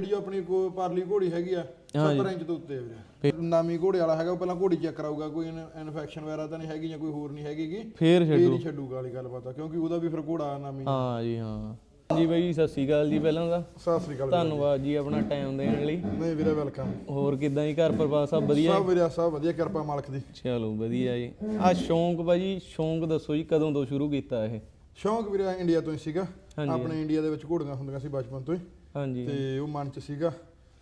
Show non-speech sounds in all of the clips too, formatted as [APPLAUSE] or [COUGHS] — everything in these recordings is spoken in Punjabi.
ਜਿਹੜੀ ਆਪਣੀ ਕੋ ਪਰਲੀ ਘੋੜੀ ਹੈਗੀ ਆ 70 ਇੰਚ ਤੋਂ ਉੱਤੇ ਆ ਵੀਰੇ। ਨਾਮੀ ਘੋੜੇ ਵਾਲਾ ਹੈਗਾ ਉਹ ਪਹਿਲਾਂ ਘੋੜੀ ਚੈੱਕ ਕਰਾਊਗਾ ਕੋਈ ਇਨਫੈਕਸ਼ਨ ਵਗੈਰਾ ਤਾਂ ਨਹੀਂ ਹੈਗੀ ਜਾਂ ਕੋਈ ਹੋਰ ਨਹੀਂ ਹੈਗੀਗੀ ਫੇਰ ਛੱਡੂ। ਛੱਡੂਗਾ ਵਾਲੀ ਗੱਲ ਪਤਾ ਕਿਉਂਕਿ ਉਹਦਾ ਵੀ ਫਿਰ ਘੋੜਾ ਨਾਮੀ ਹਾਂ ਜੀ ਹਾਂ। ਜੀ ਬਾਈ ਸਤਿ ਸ਼੍ਰੀ ਅਕਾਲ ਜੀ ਪਹਿਲਾਂ ਦਾ ਸਤਿ ਸ੍ਰੀ ਅਕਾਲ ਧੰਨਵਾਦ ਜੀ ਆਪਣਾ ਟਾਈਮ ਦੇਣ ਲਈ। ਨਹੀਂ ਵੀਰੇ ਵੈਲਕਮ ਹੋਰ ਕਿਦਾਂ ਜੀ ਘਰ ਪਰਿਵਾਰ ਸਭ ਵਧੀਆ? ਸਭ ਵੀਰੇ ਸਭ ਵਧੀਆ ਕਿਰਪਾ ਮਾਲਕ ਦੀ। ਚਲੋ ਵਧੀਆ ਜੀ। ਆ ਸ਼ੌਂਕ ਬਾਜੀ ਸ਼ੌਂਕ ਦੱਸੋ ਜੀ ਕਦੋਂ ਤੋਂ ਸ਼ੁਰੂ ਕੀਤਾ ਇਹ? ਸ਼ੌਂਕ ਵੀਰੇ ਇੰਡੀਆ ਤੋਂ ਹੀ ਸੀਗਾ। ਆਪਣੇ ਇੰਡੀਆ ਦੇ ਵਿੱਚ ਘੋੜੀਆਂ ਹੁੰਦੀਆਂ ਸੀ ਬਚਪਨ ਤੋਂ ਹੀ। ਹਾਂਜੀ ਤੇ ਉਹ ਮਨ ਚ ਸੀਗਾ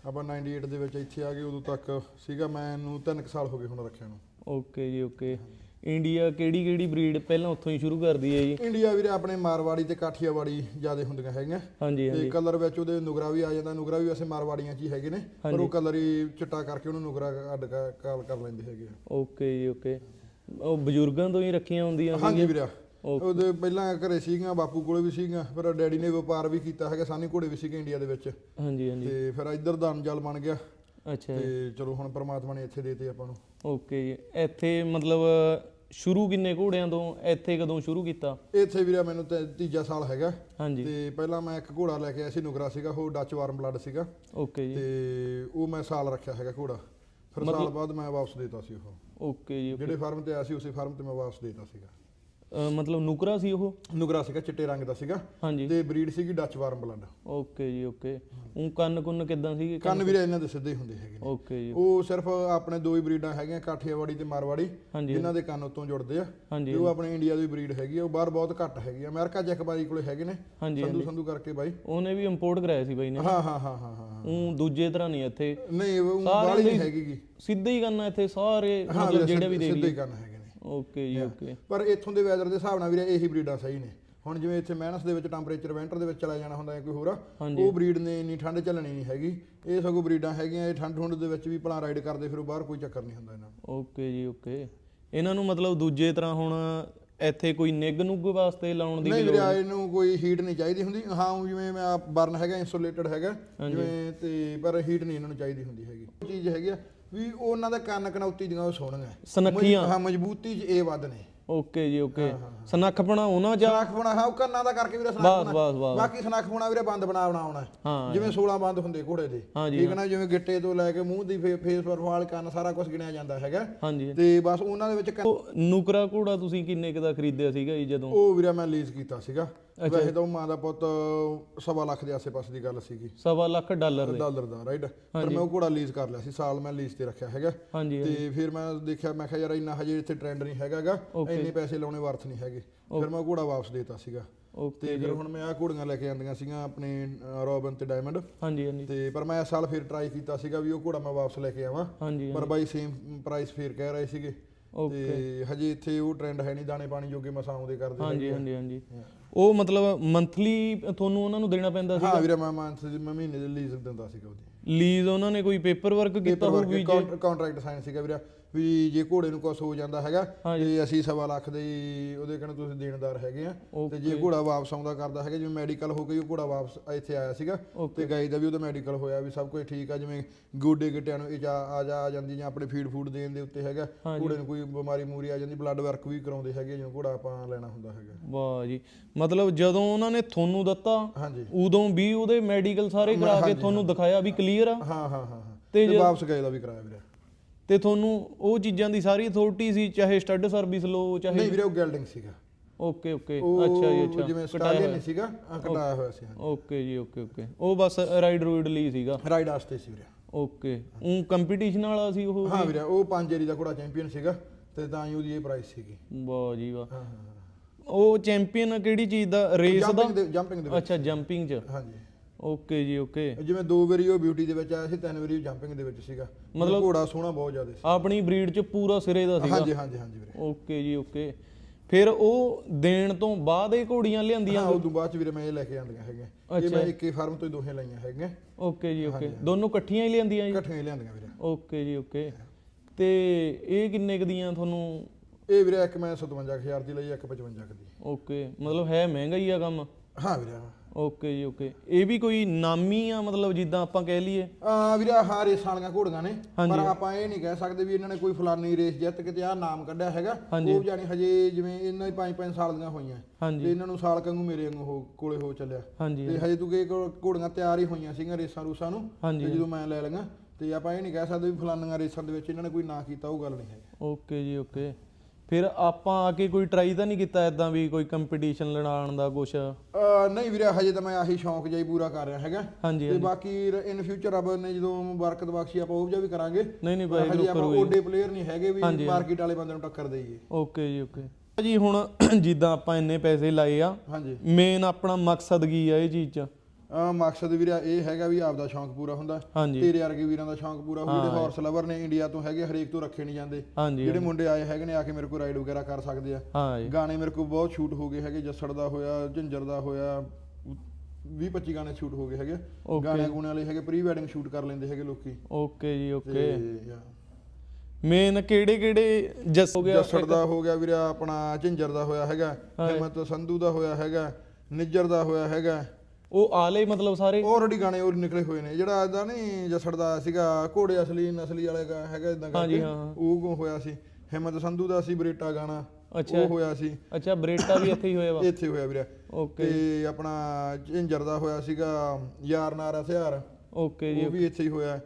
ਆਪਾਂ 98 ਦੇ ਵਿੱਚ ਇੱਥੇ ਆ ਗਏ ਉਦੋਂ ਤੱਕ ਸੀਗਾ ਮੈਨੂੰ 3 ਸਾਲ ਹੋ ਗਏ ਹੁਣ ਰੱਖਿਆ ਨੂੰ। ਓਕੇ ਜੀ ਓਕੇ। ਇੰਡੀਆ ਕਿਹੜੀ ਕਿਹੜੀ ਬਰੀਡ ਪਹਿਲਾਂ ਉੱਥੋਂ ਹੀ ਸ਼ੁਰੂ ਕਰਦੀ ਹੈ ਜੀ? ਇੰਡੀਆ ਵੀਰੇ ਆਪਣੇ ਮਾਰਵਾੜੀ ਤੇ ਕਾਠੀਆਵਾੜੀ ਜ਼ਿਆਦਾ ਹੁੰਦੀਆਂ ਹੈਗੀਆਂ। ਹਾਂਜੀ ਤੇ ਹਾਂਜੀ। ਕਲਰ ਵਿੱਚ ਉਹਦੇ ਨੁਗਰਾ ਵੀ ਆ ਜਾਂਦਾ ਨੁਗਰਾ ਵੀ ਵੈਸੇ ਮਾਰਵਾੜੀਆਂ ਚ ਹੀ ਹੈਗੇ ਨੇ ਪਰ ਉਹ ਕਲਰ ਹੀ ਚਿੱਟਾ ਕਰਕੇ ਉਹਨੂੰ ਨੁਗਰਾ ਅੱਡ ਕਾਲ ਕਰ ਲੈਂਦੇ ਹੈਗੇ ਆ। ਓਕੇ ਜੀ ਓਕੇ। ਉਹ ਬਜ਼ੁਰਗਾਂ ਤੋਂ ਹੀ ਰੱਖੀਆਂ ਹੁੰਦੀਆਂ ਹਾਂਜੀ ਵੀਰੇ। ਉਹਦੇ ਪਹਿਲਾਂ ਘਰੇ ਸੀਗੀਆਂ ਬਾਪੂ ਕੋਲੇ ਵੀ ਸੀਗੀਆਂ ਫਿਰ ਡੈਡੀ ਨੇ ਵਪਾਰ ਵੀ ਕੀਤਾ ਹੈਗਾ ਸਾਨੀ ਘੋੜੇ ਵੀ ਸੀਗੇ ਇੰਡੀਆ ਦੇ ਵਿੱਚ। ਹਾਂਜੀ ਹਾਂਜੀ। ਤੇ ਫਿਰ ਇੱਧਰ ਦਾ ਅੰਜਲ ਬਣ ਗਿਆ। ਅੱਛਾ। ਤੇ ਚਲੋ ਹੁਣ ਪ੍ਰਮਾਤਮਾ ਨੇ ਇੱਥੇ ਦੇਤੇ ਆਪਾਂ ਨੂੰ। ਓਕੇ ਜੀ। ਇੱਥੇ ਮਤਲਬ ਸ਼ੁਰੂ ਕਿੰਨੇ ਘੋੜਿਆਂ ਤੋਂ ਇੱਥੇ ਕਦੋਂ ਸ਼ੁਰੂ ਕੀਤਾ? ਇੱਥੇ ਵੀਰੇ ਮੈਨੂੰ ਤੇ ਤੀਜਾ ਸਾਲ ਹੈਗਾ। ਹਾਂਜੀ। ਤੇ ਪਹਿਲਾਂ ਮੈਂ ਇੱਕ ਘੋੜਾ ਲੈ ਕੇ ਆਇਆ ਸੀ ਨੁਗਰਾ ਸੀਗਾ ਉਹ ਡੱਚ ਵਾਰਮ ਬਲੱਡ ਸੀਗਾ। ਓਕੇ ਜੀ। ਤੇ ਉਹ ਮੈਂ ਸਾਲ ਰੱਖਿਆ ਹੈਗਾ ਘੋੜਾ। ਫਿਰ ਸਾਲ ਬਾਅਦ ਮੈਂ ਵਾਪਸ ਦੇਤਾ ਸੀ ਉਹ। ਓਕੇ ਜੀ ਜਿਹੜੇ ਫਾਰਮ ਤੇ ਆਇਆ ਸੀ ਉਸੇ ਫਾਰਮ ਤੇ ਮੈਂ ਵਾਪਸ ਦੇਤਾ ਸੀਗਾ। ਮਤਲਬ ਨੁਕਰਾ ਸੀ ਉਹ? ਨੁਗਰਾ ਸੀਗਾ ਚਿੱਟੇ ਰੰਗ ਦਾ ਸੀਗਾ। ਹਾਂਜੀ। ਤੇ ਬਰੀਡ ਸੀਗੀ ਡੱਚ ਵਾਰਮ ਬਲੱਡ ਓਕੇ ਜੀ ਓਕੇ। ਉਹ ਕੰਨ ਕੁੰਨ ਕਿਦਾਂ ਸੀਗੇ ਕੰਨ ਵੀਰੇ ਇਹਨਾਂ ਦੇ ਸਿੱਧੇ ਹੀ ਹੁੰਦੇ ਹੈਗੇ ਨੇ। ਓਕੇ ਜੀ। ਉਹ ਸਿਰਫ ਆਪਣੇ ਦੋ ਹੀ ਬਰੀਡਾਂ ਹੈਗੀਆਂ ਕਾਠੀਆਵਾੜੀ ਤੇ ਮਾਰਵਾੜੀ ਹਾਂਜੀ। ਜਿਨ੍ਹਾਂ ਦੇ ਕੰਨ ਉਤੋਂ ਜੁੜਦੇ ਆ। ਹਾਂਜੀ। ਤੇ ਉਹ ਆਪਣੇ ਇੰਡੀਆ ਦੀ ਬਰੀਡ ਹੈਗੀ ਆ ਉਹ ਬਾਹਰ ਬਹੁਤ ਘੱਟ ਹੈਗੀ ਆ। ਅਮਰੀਕਾ ਚ ਇੱਕ ਬਾਈ ਕੋਲੇ ਹੈਗੇ ਨੇ। ਹਾਂਜੀ ਸੰਧੂ ਸੰਧੂ ਕਰਕੇ ਬਾਈ। ਉਹਨੇ ਵੀ ਇੰਪੋਰਟ ਕਰਾਇਆ ਸੀ ਬਾਈ ਨੇ। ਹਾਂ ਹਾਂ ਹਾਂ ਹਾਂ ਹਾਂ ਉਹ ਦੂਜੇ ਤਰ੍ਹਾਂ ਨਹੀਂ ਇੱਥੇ। ਨਹੀਂ ਉਹ ਬਾਹਲੀ ਨਹੀਂ ਹੈਗੀਗੀ ਸਿੱਧੇ ਹੀ ਕਰਨਾ ਇੱਥੇ ਸਾਰੇ ਹਾਂ ਮਤਲਬ ਵੀਰੇ, ਜਿਹੜੇ ਵੀ ਦੇ ਸਿੱਧੇ ਕੰਨ ਹੈਗੇ। ਓਕੇ ਜੀ ਓਕੇ ਪਰ ਇੱਥੋਂ ਦੇ ਵੈਦਰ ਦੇ ਹਿਸਾਬ ਨਾਲ ਵੀਰੇ ਇਹੀ ਬਰੀਡਾਂ ਸਹੀ ਨੇ। ਹੁਣ ਜਿਵੇਂ ਇੱਥੇ ਮਾਈਨਸ ਦੇ ਵਿੱਚ ਟੈਂਪਰੇਚਰ ਵਿੰਟਰ ਦੇ ਵਿੱਚ ਚਲਾ ਜਾਣਾ ਹੁੰਦਾ ਹੈ ਕੋਈ ਹੋਰ ਉਹ ਬਰੀਡ ਨੇ ਇੰਨੀ ਠੰਡ ਚੱਲਣੀ ਨਹੀਂ ਹੈਗੀ। ਇਹ ਸਗੋਂ ਬਰੀਡਾਂ ਹੈਗੀਆਂ ਇਹ ਠੰਡ ਠੁੰਡ ਦੇ ਵਿੱਚ ਵੀ ਭਲਾ ਰਾਈਡ ਕਰਦੇ ਫਿਰ ਉਹ ਬਾਹਰ ਕੋਈ ਚੱਕਰ ਨਹੀਂ ਹੁੰਦਾ ਇਹਨਾਂ ਨੂੰ। ਓਕੇ ਜੀ ਓਕੇ ਇਹਨਾਂ ਨੂੰ ਮਤਲਬ ਦੂਜੇ ਤਰ੍ਹਾਂ ਹੁਣ ਇੱਥੇ ਕੋਈ ਨਿੱਗ ਨੁੱਗ ਵਾਸਤੇ ਲਾਉਣ ਦੀ ਨਹੀਂ ਵੀਰੇ ਆ ਇਹਨੂੰ ਕੋਈ ਹੀਟ ਨਹੀਂ ਚਾਹੀਦੀ ਹੁੰਦੀ। ਹਾਂ ਜਿਵੇਂ ਮੈਂ ਬਰਨ ਹੈਗਾ ਇਨਸੂਲੇਟਡ ਹੈਗਾ ਜਿਵੇਂ ਤੇ ਪਰ ਹੀਟ ਨਹੀਂ ਇਹਨਾਂ ਨੂੰ ਚਾਹੀਦੀ ਹੁੰਦੀ ਹੈਗੀ। ਚੀਜ਼ ਹੈਗੀ ਆ ਵੀ ਉਹਨਾਂ ਦਾ ਕੰਨ ਕਨੌਤੀ ਦੀਆਂ ਉਹ ਸੋਹਣੀਆਂ। ਸਨੱਖੀਆਂ। ਹਾਂ ਮਜ਼ਬੂਤੀ 'ਚ ਇਹ ਵੱਧ ਨੇ। ਓਕੇ ਜੀ ਓਕੇ। ਸਨੱਖਪਣਾ ਉਹਨਾਂ ਚ ਸਨਾਖ ਬਣਾ ਹਾਂ ਉਹ ਕੰਨਾਂ ਦਾ ਕਰਕੇ ਵੀਰੇ ਬਸ ਸਨਾਖ ਬਸ ਬਸ। ਬਾਕੀ ਸਨਾਖ ਬਣਾ ਵੀਰੇ ਬੰਦ ਬਣਾ ਬਣਾਉਣਾ। ਹਾਂ ਜਿਵੇਂ 16 ਬੰਦ ਹੁੰਦੇ ਘੋੜੇ ਦੇ ਹਾਂਜੀ, ਠੀਕ ਹੈ। ਨਾ ਜਿਵੇਂ ਗਿੱਟੇ ਤੋਂ ਲੈ ਕੇ ਮੂੰਹ ਦੀ ਫੇ- ਫੇਸ ਪਰ ਵਾਲ ਕੰਨ ਸਾਰਾ ਕੁਝ ਗਿਣਿਆ ਜਾਂਦਾ ਹੈਗਾ। ਹਾਂਜੀ ਤੇ ਬਸ ਉਹਨਾਂ ਦੇ ਵਿੱਚ ਕੰਨ- ਉਹ ਨੁਕਰਾ ਘੋੜਾ ਤੁਸੀਂ ਕਿੰਨੇ ਕੁ ਦਾ ਖਰੀਦਿਆ ਸੀਗਾ ਜੀ ਜਦੋਂ? ਉਹ ਵੀਰੇ ਮੈਂ ਲੀਜ਼ ਕੀਤਾ ਸੀਗਾ। ਵੈਸੇ ਤਾਂ ਉਹ ਮਾਂ ਦਾ ਪੁੱਤ ਸਵਾ ਲੱਖ ਦੇ ਆਸੇ-ਪਾਸੇ ਦੀ ਗੱਲ ਸੀਗੀ। ਸਵਾ ਲੱਖ ਡਾਲਰ ਦੇ। ਡਾਲਰ ਦਾ ਰਾਈਟ ਪਰ ਮੈਂ ਉਹ ਘੋੜਾ ਲੀਜ਼ ਕਰ ਲਿਆ ਸੀ ਸਾਲ ਮੈਂ ਲੀਜ਼ ਤੇ ਰੱਖਿਆ ਹੈਗਾ। ਤੇ ਫਿਰ ਮੈਂ ਦੇਖਿਆ ਮੈਂ ਕਿਹਾ ਯਾਰ ਇੰਨਾ ਹਜੇ ਇੱਥੇ ਟ੍ਰੈਂਡ ਨਹੀਂ ਹੈਗਾਗਾ ਇੰਨੇ ਪੈਸੇ ਲਾਉਣੇ ਵਰਥ ਨਹੀਂ ਹੈਗੇ। ਫਿਰ ਮੈਂ ਘੋੜਾ ਵਾਪਸ ਦੇਤਾ ਸੀਗਾ। ਤੇ ਫਿਰ ਹੁਣ ਮੈਂ ਆ ਘੋੜੀਆਂ ਲੈ ਕੇ ਆਂਦੀਆਂ ਸੀਗੀਆਂ ਆਪਣੇ ਰੋਬਨ ਤੇ ਡਾਇਮੰਡ ਹਾਂਜੀ ਹਾਂਜੀ। ਤੇ ਪਰ ਮੈਂ ਇਸ ਸਾਲ ਫਿਰ ਟਰਾਈ ਕੀਤਾ ਸੀਗਾ ਵੀ ਉਹ ਘੋੜਾ ਮੈਂ ਵਾਪਸ ਲੈ ਕੇ ਆਵਾਂ। ਪਰ ਬਾਈ ਸੇਮ ਪ੍ਰਾਈਸ ਫੇਰ ਕਹਿ ਰਹੇ ਸੀਗੇ। ਤੇ ਹਜੇ ਇੱਥੇ ਉਹ ਟ੍ਰੈਂਡ ਹੈ ਨਹੀਂ ਦਾਣੇ ਪਾਣੀ ਜੋਗੇ ਮਸਾਂ ਆਉਂਦੇ ਕਰਦੇ ਹਾਂਜੀ ਹਾਂਜੀ ਹਾਂਜੀ। ਉਹ ਮਤਲਬ ਮੰਥਲੀ ਤੁਹਾਨੂੰ ਉਹਨਾਂ ਨੂੰ ਦੇਣਾ ਪੈਂਦਾ ਸੀ ਹਾਂ ਵੀਰੇ ਮੈਂ ਮੰਥ ਮੈਂ ਮਹੀਨੇ ਦੇ ਲੀਜ਼ ਦਿੰਦਾ ਸੀਗਾ ਉਹਦੀ। ਲੀਜ਼ ਉਹਨਾਂ ਨੇ ਕੋਈ ਪੇਪਰ ਵਰਕ ਕੀਤਾ ਹੋਊਗੀ ਕੰਟਰੈਕਟ ਸਾਈਨ ਸੀਗਾ ਵੀਰੇ। ਵੀ ਜੇ ਘੋੜੇ ਨੂੰ ਕੁਝ ਹੋ ਜਾਂਦਾ ਹੈਗਾ ਤੇ ਅਸੀਂ ਸਵਾ ਲੱਖ ਦੇ ਉਹਦੇ ਕਹਿੰਦੇ ਤੁਸੀਂ ਦੇਣਦਾਰ ਹੈਗੇ ਆ। ਤੇ ਜੇ ਘੋੜਾ ਵਾਪਸ ਆਉਂਦਾ ਕਰਦਾ ਹੈਗਾ ਜਿਵੇਂ ਮੈਡੀਕਲ ਹੋ ਗਈ ਉਹ ਘੋੜਾ ਵਾਪਸ ਇੱਥੇ ਆਇਆ ਸੀਗਾ ਤੇ ਗਾਈ ਦਾ ਵੀ ਉਹਦਾ ਮੈਡੀਕਲ ਹੋਇਆ ਵੀ ਸਭ ਕੁਝ ਠੀਕ ਆ ਜਿਵੇਂ ਗੋਡੇ ਗਿੱਟਿਆਂ ਨੂੰ ਇਜਾ ਆ ਜਾ ਆ ਜਾਂਦੀ ਜਾਂ ਆਪਣੇ ਫੀਡ ਫੂਡ ਦੇਣ ਦੇ ਉੱਤੇ ਹੈਗਾ ਘੋੜੇ ਨੂੰ ਕੋਈ ਬਿਮਾਰੀ ਮੂਰੀ ਆ ਜਾਂਦੀ ਬਲੱਡ ਵਰਕ ਵੀ ਕਰਾਉਂਦੇ ਹੈਗੇ ਜਿਵੇਂ ਘੋੜਾ ਆਪਾਂ ਲੈਣਾ ਹੁੰਦਾ ਹੈਗਾ। ਵਾਹ ਜੀ। ਮਤਲਬ ਜਦੋਂ ਉਹਨਾਂ ਨੇ ਤੁਹਾਨੂੰ ਦਿੱਤਾ ਉਦੋਂ ਵੀ ਉਹਦੇ ਮੈਡੀਕਲ ਸਾਰੇ ਕਰਾ ਕੇ ਤੁਹਾਨੂੰ ਦਿਖਾਇਆ ਵੀ ਕਲੀਅਰ ਆ? ਹਾਂ ਹਾਂ ਹਾਂ ਤੇ ਵਾਪਸ ਗਏ ਦਾ ਵੀ ਕਰਾਇਆ ਵੀਰੇ। ਤੇ ਤੁਹਾਨੂੰ ਉਹ ਚੀਜ਼ਾਂ ਦੀ ਸਾਰੀ ਅਥਾਰਟੀ ਸੀ ਚਾਹੇ ਸਟੱਡ ਸਰਵਿਸ ਲੋ ਚਾਹੇ ਨਹੀਂ ਵੀਰੇ ਉਹ ਗੈਲਡਿੰਗ ਸੀਗਾ। Okay okay. ਅੱਛਾ ਜੀ ਅੱਛਾ। ਜਿਵੇਂ ਸਟਾਲੀਅਨ ਨਹੀਂ ਸੀਗਾ ਆਹ ਕਟਾਇਆ ਹੋਇਆ ਸੀ ਓਕੇ ਜੀ ਓਕੇ ਓਕੇ। ਉਹ ਬਸ ਰਾਈਡ ਰੂਡ ਲਈ ਸੀਗਾ। ਰਾਈਡ ਵਾਸਤੇ ਸੀ ਵੀਰੇ। ਓਕੇ। ਉਹ ਕੰਪੀਟੀਸ਼ਨ ਵਾਲਾ ਸੀ ਉਹ ਹਾਂ ਵੀਰੇ ਉਹ ਪੰਜ ਏਰੀ ਦਾ ਘੋੜਾ ਚੈਂਪੀਅਨ ਸੀਗਾ ਤੇ ਤਾਂ ਹੀ ਉਹਦੀ ਇਹ ਪ੍ਰਾਈਸ ਸੀਗੀ। ਵਾਹ ਜੀ ਵਾਹ। ਹਾਂ ਹਾਂ ਉਹ ਚੈਂਪੀਅਨ ਕਿਹੜੀ ਚੀਜ਼ ਦਾ? ਰੇਸ ਦਾ? ਜੰਪਿੰਗ ਦੇ ਜੰਪਿੰਗ ਦੇ ਵਿੱਚ। ਅੱਛਾ ਜੰਪਿੰਗ ਚ। ਹਾਂਜੀ। ਓਕੇ ਜੀ ਓਕੇ ਜਿਵੇਂ ਦੋ ਵਾਰੀ ਉਹ ਬਿਊਟੀ ਦੇ ਵਿੱਚ ਆਇਆ ਸੀ ਤਿੰਨ ਵਾਰੀ ਜੰਪਿੰਗ ਦੇ ਵਿੱਚ ਸੀਗਾ। ਮਤਲਬ ਘੋੜਾ ਸੋਹਣਾ ਬਹੁਤ ਜ਼ਿਆਦਾ ਸੀ। ਆਪਣੀ ਬਰੀਡ ਚ ਪੂਰਾ ਸਿਰੇ ਦਾ ਸੀਗਾ। ਹਾਂਜੀ ਹਾਂਜੀ ਹਾਂਜੀ ਵੀਰੇ। ਓਕੇ ਜੀ ਓਕੇ ਫਿਰ ਉਹ ਦੇਣ ਤੋਂ ਬਾਅਦ ਇਹ ਘੋੜੀਆਂ ਲਿਆਂਦੀਆਂ ਹਾਂ ਉਦੋਂ ਬਾਅਦ ਚ ਵੀਰੇ ਮੈਂ ਇਹ ਲੈ ਕੇ ਆਂਦੀਆਂ ਹੈਗੀਆਂ। ਇਹ ਮੈਂ ਇੱਕੇ ਫਾਰਮ ਤੋਂ ਹੀ ਦੋਹੇ ਲਾਈਆਂ ਹੈਗੀਆਂ। ਓਕੇ ਜੀ ਓਕੇ ਦੋਨੋਂ ਇਕੱਠੀਆਂ ਹੀ ਲਿਆਂਦੀਆਂ ਜੀ? ਇਕੱਠੀਆਂ ਹੀ ਲਿਆਂਦੀਆਂ ਵੀਰੇ। ਓਕੇ ਜੀ ਓਕੇ ਤੇ ਇਹ ਕਿੰਨੇ ਕੁ ਦੀਆਂ ਤੁਹਾਨੂੰ? ਇਹ ਵੀਰੇ ਇੱਕ ਮੈਂ 57000 ਦੀ ਲਈ ਇੱਕ 55 ਦੀ। ਓਕੇ ਮਤਲਬ ਹੈ ਮਹਿੰਗਾ ਹੀ ਆ ਕੰਮ? ਹਾਂ ਵੀਰੇ ਓਕੇ ਜੀ ਓਕੇ ਇਹ ਵੀ ਕੋਈ ਨਾਮੀ ਆ ਮਤਲਬ ਜਿੱਦਾਂ ਆਪਾਂ ਕਹਿ ਲਈਏ? ਆ ਵੀਰੇ ਆਹ ਰੇਸਾਂ ਵਾਲੀਆਂ ਘੋੜੀਆਂ ਨੇ। ਪਰ ਆਪਾਂ ਇਹ ਨਹੀਂ ਕਹਿ ਸਕਦੇ ਵੀ ਇਹਨਾਂ ਨੇ ਕੋਈ ਫਲਾਨੀ ਰੇਸ ਜਿੱਤ ਕੇ ਤੇ ਆਹ ਨਾਮ ਕੱਢਿਆ ਹੈਗਾ। ਉਹ ਜਾਨੀ ਹਜੇ ਜਿਵੇਂ ਇਹਨਾਂ ਦੀ 5-5 ਸਾਲ ਦੀਆਂ ਹੋਈਆਂ। ਤੇ ਇਹਨਾਂ ਨੂੰ ਸਾਲ ਕੰਗੂ ਮੇਰੇ ਵਾਂਗੂ ਹੋ ਕੋਲੇ ਹੋ ਚੱਲਿਆ। ਤੇ ਹਜੇ ਤੂੰ ਕਿ ਘੋੜੀਆਂ ਤਿਆਰ ਹੀ ਹੋਈਆਂ ਸੀਗੀਆਂ ਰੇਸਾਂ ਰੂਸਾਂ ਨੂੰ। ਤੇ ਜਦੋਂ ਮੈਂ ਲੈ ਲਈਆਂ ਤੇ ਆਪਾਂ ਇਹ ਨਹੀਂ ਕਹਿ ਸਕਦੇ ਵੀ ਫਲਾਨੀਆਂ ਰੇਸਾਂ ਦੇ ਵਿੱਚ ਇਹਨਾਂ ਨੇ ਕੋਈ ਨਾਂ ਕੀਤਾ ਉਹ ਗੱਲ ਨਹੀਂ ਹੈ ਓਕੇ ਜੀ ਓਕੇ ਫਿਰ ਆਪਾਂ ਆ ਕੇ ਕੋਈ ਟਰਾਈ ਤਾਂ ਨਹੀਂ ਕੀਤਾ ਇਦਾਂ ਵੀ ਕੋਈ ਕੰਪੀਟੀਸ਼ਨ ਲੜਾਉਣ ਦਾ ਕੁਛ? ਅਹ ਨਹੀਂ ਵੀਰੇ ਹਜੇ ਤਾਂ ਮੈਂ ਆਹੀ ਸ਼ੌਂਕ ਜਿਹਾ ਹੀ ਪੂਰਾ ਕਰ ਰਿਹਾ ਹੈਗਾ। ਹਾਂਜੀ ਤੇ ਬਾਕੀ ਇਨ ਫਿਊਚਰ ਰੱਬ ਨੇ ਜਦੋਂ ਬਰਕਤ ਬਖਸ਼ੀ ਆਪਾਂ ਉਹ ਜਿਹਾ ਵੀ ਕਰਾਂਗੇ। ਨਹੀਂ ਨਹੀਂ ਬਾਈ ਹਜੇ ਆਪਾਂ ਓਡੇ ਪਲੇਅਰ ਨਹੀਂ ਹੈਗੇ ਵੀ ਮਾਰਕੀਟ ਵਾਲੇ ਬੰਦੇ ਨੂੰ ਟੱਕਰ ਦੇਈਏ। ਓਕੇ ਜੀ ਓਕੇ। ਜੀ ਹੁਣ [COUGHS] ਜਿੱਦਾਂ ਆਪਾਂ ਇੰਨੇ ਪੈਸੇ ਲਾਏ ਆ ਹਾਂਜੀ। ਮੇਨ ਆਪਣਾ ਮਕਸਦ ਕੀ ਆ ਇਹ ਚੀਜ਼ 'ਚ? ਮਕਸਦ ਵੀਰਾ ਇਹ ਹੈਗਾ ਵੀ ਆਪਦਾ ਸ਼ੌਂਕ ਪੂਰਾ ਹੁੰਦਾ। ਹਾਂਜੀ। ਤੇਰੇ ਵਰਗੇ ਵੀਰਾਂ ਦਾ ਸ਼ੌਂਕ ਪੂਰਾ ਹੋ ਜਿਹੜੇ ਹਾਰਸ ਲਵਰ ਨੇ ਇੰਡੀਆ ਤੋਂ ਹੈਗੇ ਹਰੇਕ ਤੋਂ ਰੱਖੇ ਨਹੀਂ ਜਾਂਦੇ। ਹਾਂਜੀ ਜਿਹੜੇ ਮੁੰਡੇ ਆਏ ਹੈਗੇ ਨੇ ਆ ਕੇ ਮੇਰੇ ਕੋਲ ਰਾਈਡ ਵਗੈਰਾ ਕਰ ਸਕਦੇ ਆ। ਹਾਂ ਜੀ। ਗਾਣੇ ਮੇਰੇ ਕੋਲ ਬਹੁਤ ਸ਼ੂਟ ਹੋ ਗਏ ਹੈਗੇ ਜੱਸੜ ਦਾ ਹੋਇਆ ਝਿੰਜਰ ਦਾ ਹੋਇਆ 20 25 ਗਾਣੇ ਸ਼ੂਟ ਹੋ ਗਏ ਹੈਗੇ। ਗਾਣੇ ਗੂਣੇ ਵਾਲੇ ਹੈਗੇ ਪ੍ਰੀ ਵੈਡਿੰਗ ਸ਼ੂਟ ਕਰ ਲੈਂਦੇ ਹੈਗੇ ਲੋਕੀ। ਓਕੇ ਜੀ ਓਕੇ। ਮੇਨ ਕਿਹੜੇ ਕਿਹੜੇ ਜਸ ਹੋ ਗਿਆ? ਜੱਸੜ ਦਾ ਹੋ ਗਿਆ ਵੀਰਾ ਆਪਣਾ ਝਿੰਜਰ ਦਾ ਹੋਇਆ ਹੈਗਾ ਹਿੰਮਤ ਸੰਧੂ ਦਾ ਹੋਇਆ ਹੈਗਾ ਨਿੱਜਰ ਦਾ ਹੋਇਆ ਹੈਗਾ। ਉਹ ਆਲੇ ਮਤਲਬ ਸਾਰੇ? ਆਲਰੇਡੀ ਗਾਣੇ ਉਹ ਨਿਕਲੇ ਹੋਏ ਨੇ। ਜਿਹੜਾ ਇਹਦਾ ਨਹੀਂ ਜੱਸੜ ਦਾ ਸੀਗਾ ਘੋੜੇ ਅਸਲੀ ਨਸਲੀ ਵਾਲੇ ਦਾ ਹੈਗਾ ਇਦਾਂ ਕਰਕੇ। ਉਹ ਹੋਇਆ ਸੀ? ਹਿੰਮਤ ਸੰਧੂ ਦਾ ਸੀ ਬਰੇਟਾ ਗਾਣਾ। ਉਹ ਹੋਇਆ ਸੀ। ਅੱਛਾ ਬਰੇਟਾ ਵੀ ਇੱਥੇ ਹੀ ਹੋਇਆ ਵਾ? ਇੱਥੇ ਹੋਇਆ ਵੀਰਾ। ਓਕੇ। ਤੇ ਆਪਣਾ ਝਿੰਜਰ ਦਾ ਹੋਇਆ ਸੀਗਾ ਯਾਰ ਨਾਰਾ ਹਥਿਆਰ ਓਕੇ ਜੀ ਉਹ ਵੀ ਇੱਥੇ ਹੀ ਹੋਇਆ।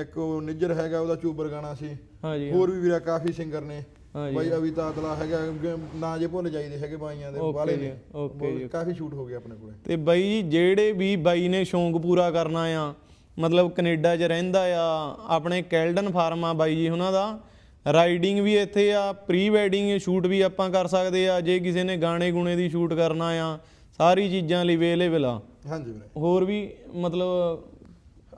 ਇੱਕ ਉਹ ਨਿੱਜਰ ਹੈਗਾ ਉਹਦਾ ਚੂਬਰ ਗਾਣਾ ਸੀ। ਹਾਂਜੀ ਹੋਰ ਵੀ ਵੀਰਾ ਕਾਫੀ ਸਿੰਗਰ ਨੇ। ਬਾਈ ਅਵੀ ਤਾਤਲਾ ਹੈਗਾ ਗ- ਨਾਂ ਜੇ ਭੁੱਲ ਜਾਈਦੇ ਹੈਗੇ ਬਾਈਆਂ ਦੇ ਵਾਲੇ ਨੇ। ਓਕੇ ਕਾਫੀ ਸ਼ੂਟ ਹੋ ਗਏ ਆਪਣੇ ਕੋਲੇ। ਤੇ ਬਾਈ ਜਿਹੜੇ ਵੀ ਬਾਈ ਨੇ ਸ਼ੌਂਕ ਪੂਰਾ ਕਰਨਾ ਆ ਮਤਲਬ ਕੈਨੇਡਾ 'ਚ ਰਹਿੰਦਾ ਆ ਆਪਣੇ ਕੈਲਡਨ ਫਾਰਮ ਆ ਬਾਈ ਜੀ ਉਹਨਾਂ ਦਾ ਰਾਈਡਿੰਗ ਵੀ ਇੱਥੇ ਆ ਪ੍ਰੀ ਵੈਡਿੰਗ ਸ਼ੂਟ ਵੀ ਆਪਾਂ ਕਰ ਸਕਦੇ ਆ ਜੇ ਕਿਸੇ ਨੇ ਗਾਣੇ ਗੁਣੇ ਦੀ ਸ਼ੂਟ ਕਰਨਾ ਆ ਸਾਰੀ ਚੀਜ਼ਾਂ ਲਈ ਅਵੇਲੇਬਲ ਆ। ਹਾਂਜੀ ਵੀਰੇ। ਹੋਰ ਵੀ ਮਤਲਬ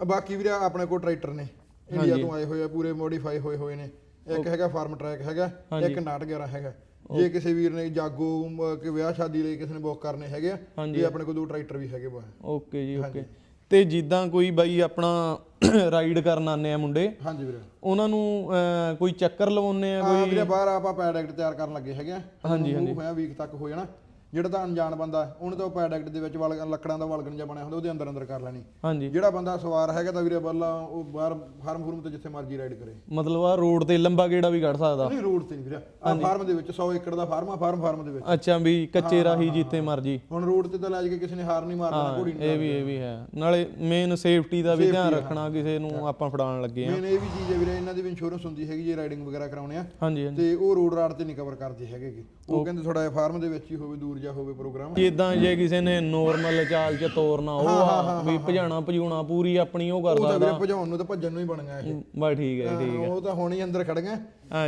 ਬਾਕੀ ਵੀਰੇ ਆਪਣੇ ਕੋਲ ਟਰੈਕਟਰ ਨੇ ਇੰਡੀਆ ਤੋਂ ਆਏ ਹੋਏ ਆ ਪੂਰੇ ਮੋਡੀਫਾਈ ਹੋਏ ਹੋਏ ਨੇ। ਇੱਕ ਹੈਗਾ ਫਾਰਮ ਟਰੈਕ ਹੈਗਾ ਇੱਕ 911 ਹੈਗਾ। ਜੇ ਕਿਸੇ ਵੀਰ ਨੇ ਜਾਗੋ ਕਿ ਵਿਆਹ ਸ਼ਾਦੀ ਲਈ ਕਿਸੇ ਨੇ ਬੁੱਕ ਕਰਨੇ ਹੈਗੇ ਆ ਇਹ ਆਪਣੇ ਕੋਲ ਦੋ ਟਰੈਕਟਰ ਵੀ ਹੈਗੇ ਬਾ ਓਕੇ ਜੀ ਓਕੇ। ਤੇ ਜਿੱਦਾਂ ਕੋਈ ਬਾਈ ਆਪਣਾ [COUGHS] ਰਾਈਡ ਕਰਨ ਆਨੇ ਆ ਮੁੰਡੇ ਹਾਂਜੀ ਵੀਰੇ। ਉਹਨਾਂ ਨੂੰ ਕੋਈ ਚੱਕਰ ਲਵਾਉਨੇ ਆ ਆ ਵੀਰੇ ਬਾਹਰ ਆਪਾਂ ਪੈਡੈਕਟ ਤਿਆਰ ਕਰਨ ਲੱਗੇ ਹੈਗੇ ਆ। ਹਾਂਜੀ ਹਾਂਜੀ। ਹੋਇਆ ਵੀਕ ਤੱਕ ਹੋ ਜਾਣਾ। ਜਿਹੜਾ ਤਾਂ ਅਣਜਾਣ ਬੰਦਾ ਉਹਨੇ ਤਾਂ ਪੈਡੈਕਟ ਦੇ ਵਿੱਚ ਵਲ ਲੱਕੜਾਂ ਦਾ ਵਲਗਣ ਜਿਹਾ ਬਣਿਆ ਹੁੰਦਾ ਉਹਦੇ ਅੰਦਰ ਅੰਦਰ ਕਰ ਲੈਣੀ। ਹਾਂਜੀ। ਜਿਹੜਾ ਬੰਦਾ ਸਵਾਰ ਹੈਗਾ ਤਾਂ ਵੀਰੇ ਬੱਲਾ ਉਹ ਬਾਹਰ ਫਾਰਮ ਫੂਰਮ ਤੇ ਜਿੱਥੇ ਮਰਜ਼ੀ ਰਾਈਡ ਕਰੇ। ਮਤਲਬ ਆ ਰੋਡ ਤੇ ਲੰਬਾ ਗੇੜਾ ਵੀ ਕੱਢ ਸਕਦਾ। ਨਹੀਂ ਰੋਡ ਤੇ ਨਹੀਂ ਵੀਰੇ। ਆ ਫਾਰਮ ਦੇ ਵਿੱਚ 100 ਏਕੜ ਦਾ ਫਾਰਮ ਆ ਫਾਰਮ ਫਾਰਮ ਦੇ ਵਿੱਚ। ਅੱਛਾ ਵੀ ਕੱਚੇ ਰਾਹੀ ਜਿੱਤੇ ਮਰਜ਼ੀ। ਹੁਣ ਰੋਡ ਤੇ ਤਾਂ ਲੈ ਜਾ ਕੇ ਕਿਸੇ ਨੇ ਹਾਰ ਨਹੀਂ ਮਾਰਨਾ ਘੋੜੀ ਨੂੰ ਇਹ ਵੀ ਇਹ ਵੀ ਹੈ। ਨਾਲੇ ਮੇਨ ਸੇਫਟੀ ਦਾ ਵੀ ਧਿਆਨ ਰੱਖਣਾ ਕਿਸੇ ਨੂੰ ਆਪਾਂ ਫੜਾਉਣ ਲੱਗੇ ਆ ਮੇਨ ਇਹ ਵੀ ਚੀਜ਼ ਹੈ ਵੀਰੇ ਇਹਨਾਂ ਦੀ ਵੀ ਇੰਸ਼ੋਰੈਂਸ ਹੁੰਦੀ ਹੈਗੀ ਜੇ ਰਾਈਡਿੰਗ ਵਗੈਰਾ ਕਰਾਉਣੇ ਆ। ਹਾਂਜੀ ਤੇ ਉਹ ਰੋਡ ਰਾਡ ਤੇ ਨਹੀਂ ਕਵਰ ਕਰਦੇ ਹੈਗੇ। ਉਹ ਕਹਿੰਦੇ ਥੋੜਾ ਫਾਰਮ ਦੇ ਵਿੱਚ ਹੀ ਹੋਵੇ ਦੂਰ ਜਾ ਹੋਵੇ ਪ੍ਰੋਗਰਾਮ। ਜਿੱਦਾਂ ਜੇ ਕਿਸੇ ਨੇ ਨੋਰਮਲ ਚਾਲ ਚ ਤੋਰਨਾ ਉਹ ਆ ਵੀ ਭਜਾਣਾ ਭਜੂਣਾ ਪੂਰੀ ਆਪਣੀ ਉਹ ਉਹ ਕਰਦਾ ਤਾਂ ਵੀਰੇ ਭਜਾਉਣ ਨੂੰ ਤਾਂ ਭੱਜਣ ਨੂੰ ਹੀ ਬਣੀਆਂ ਇਹ। ਬਸ ਠੀਕ ਹੈ ਠੀਕ ਉਹ ਤਾਂ ਹੁਣ ਹੀ ਅੰਦਰ ਖੜੀਆਂ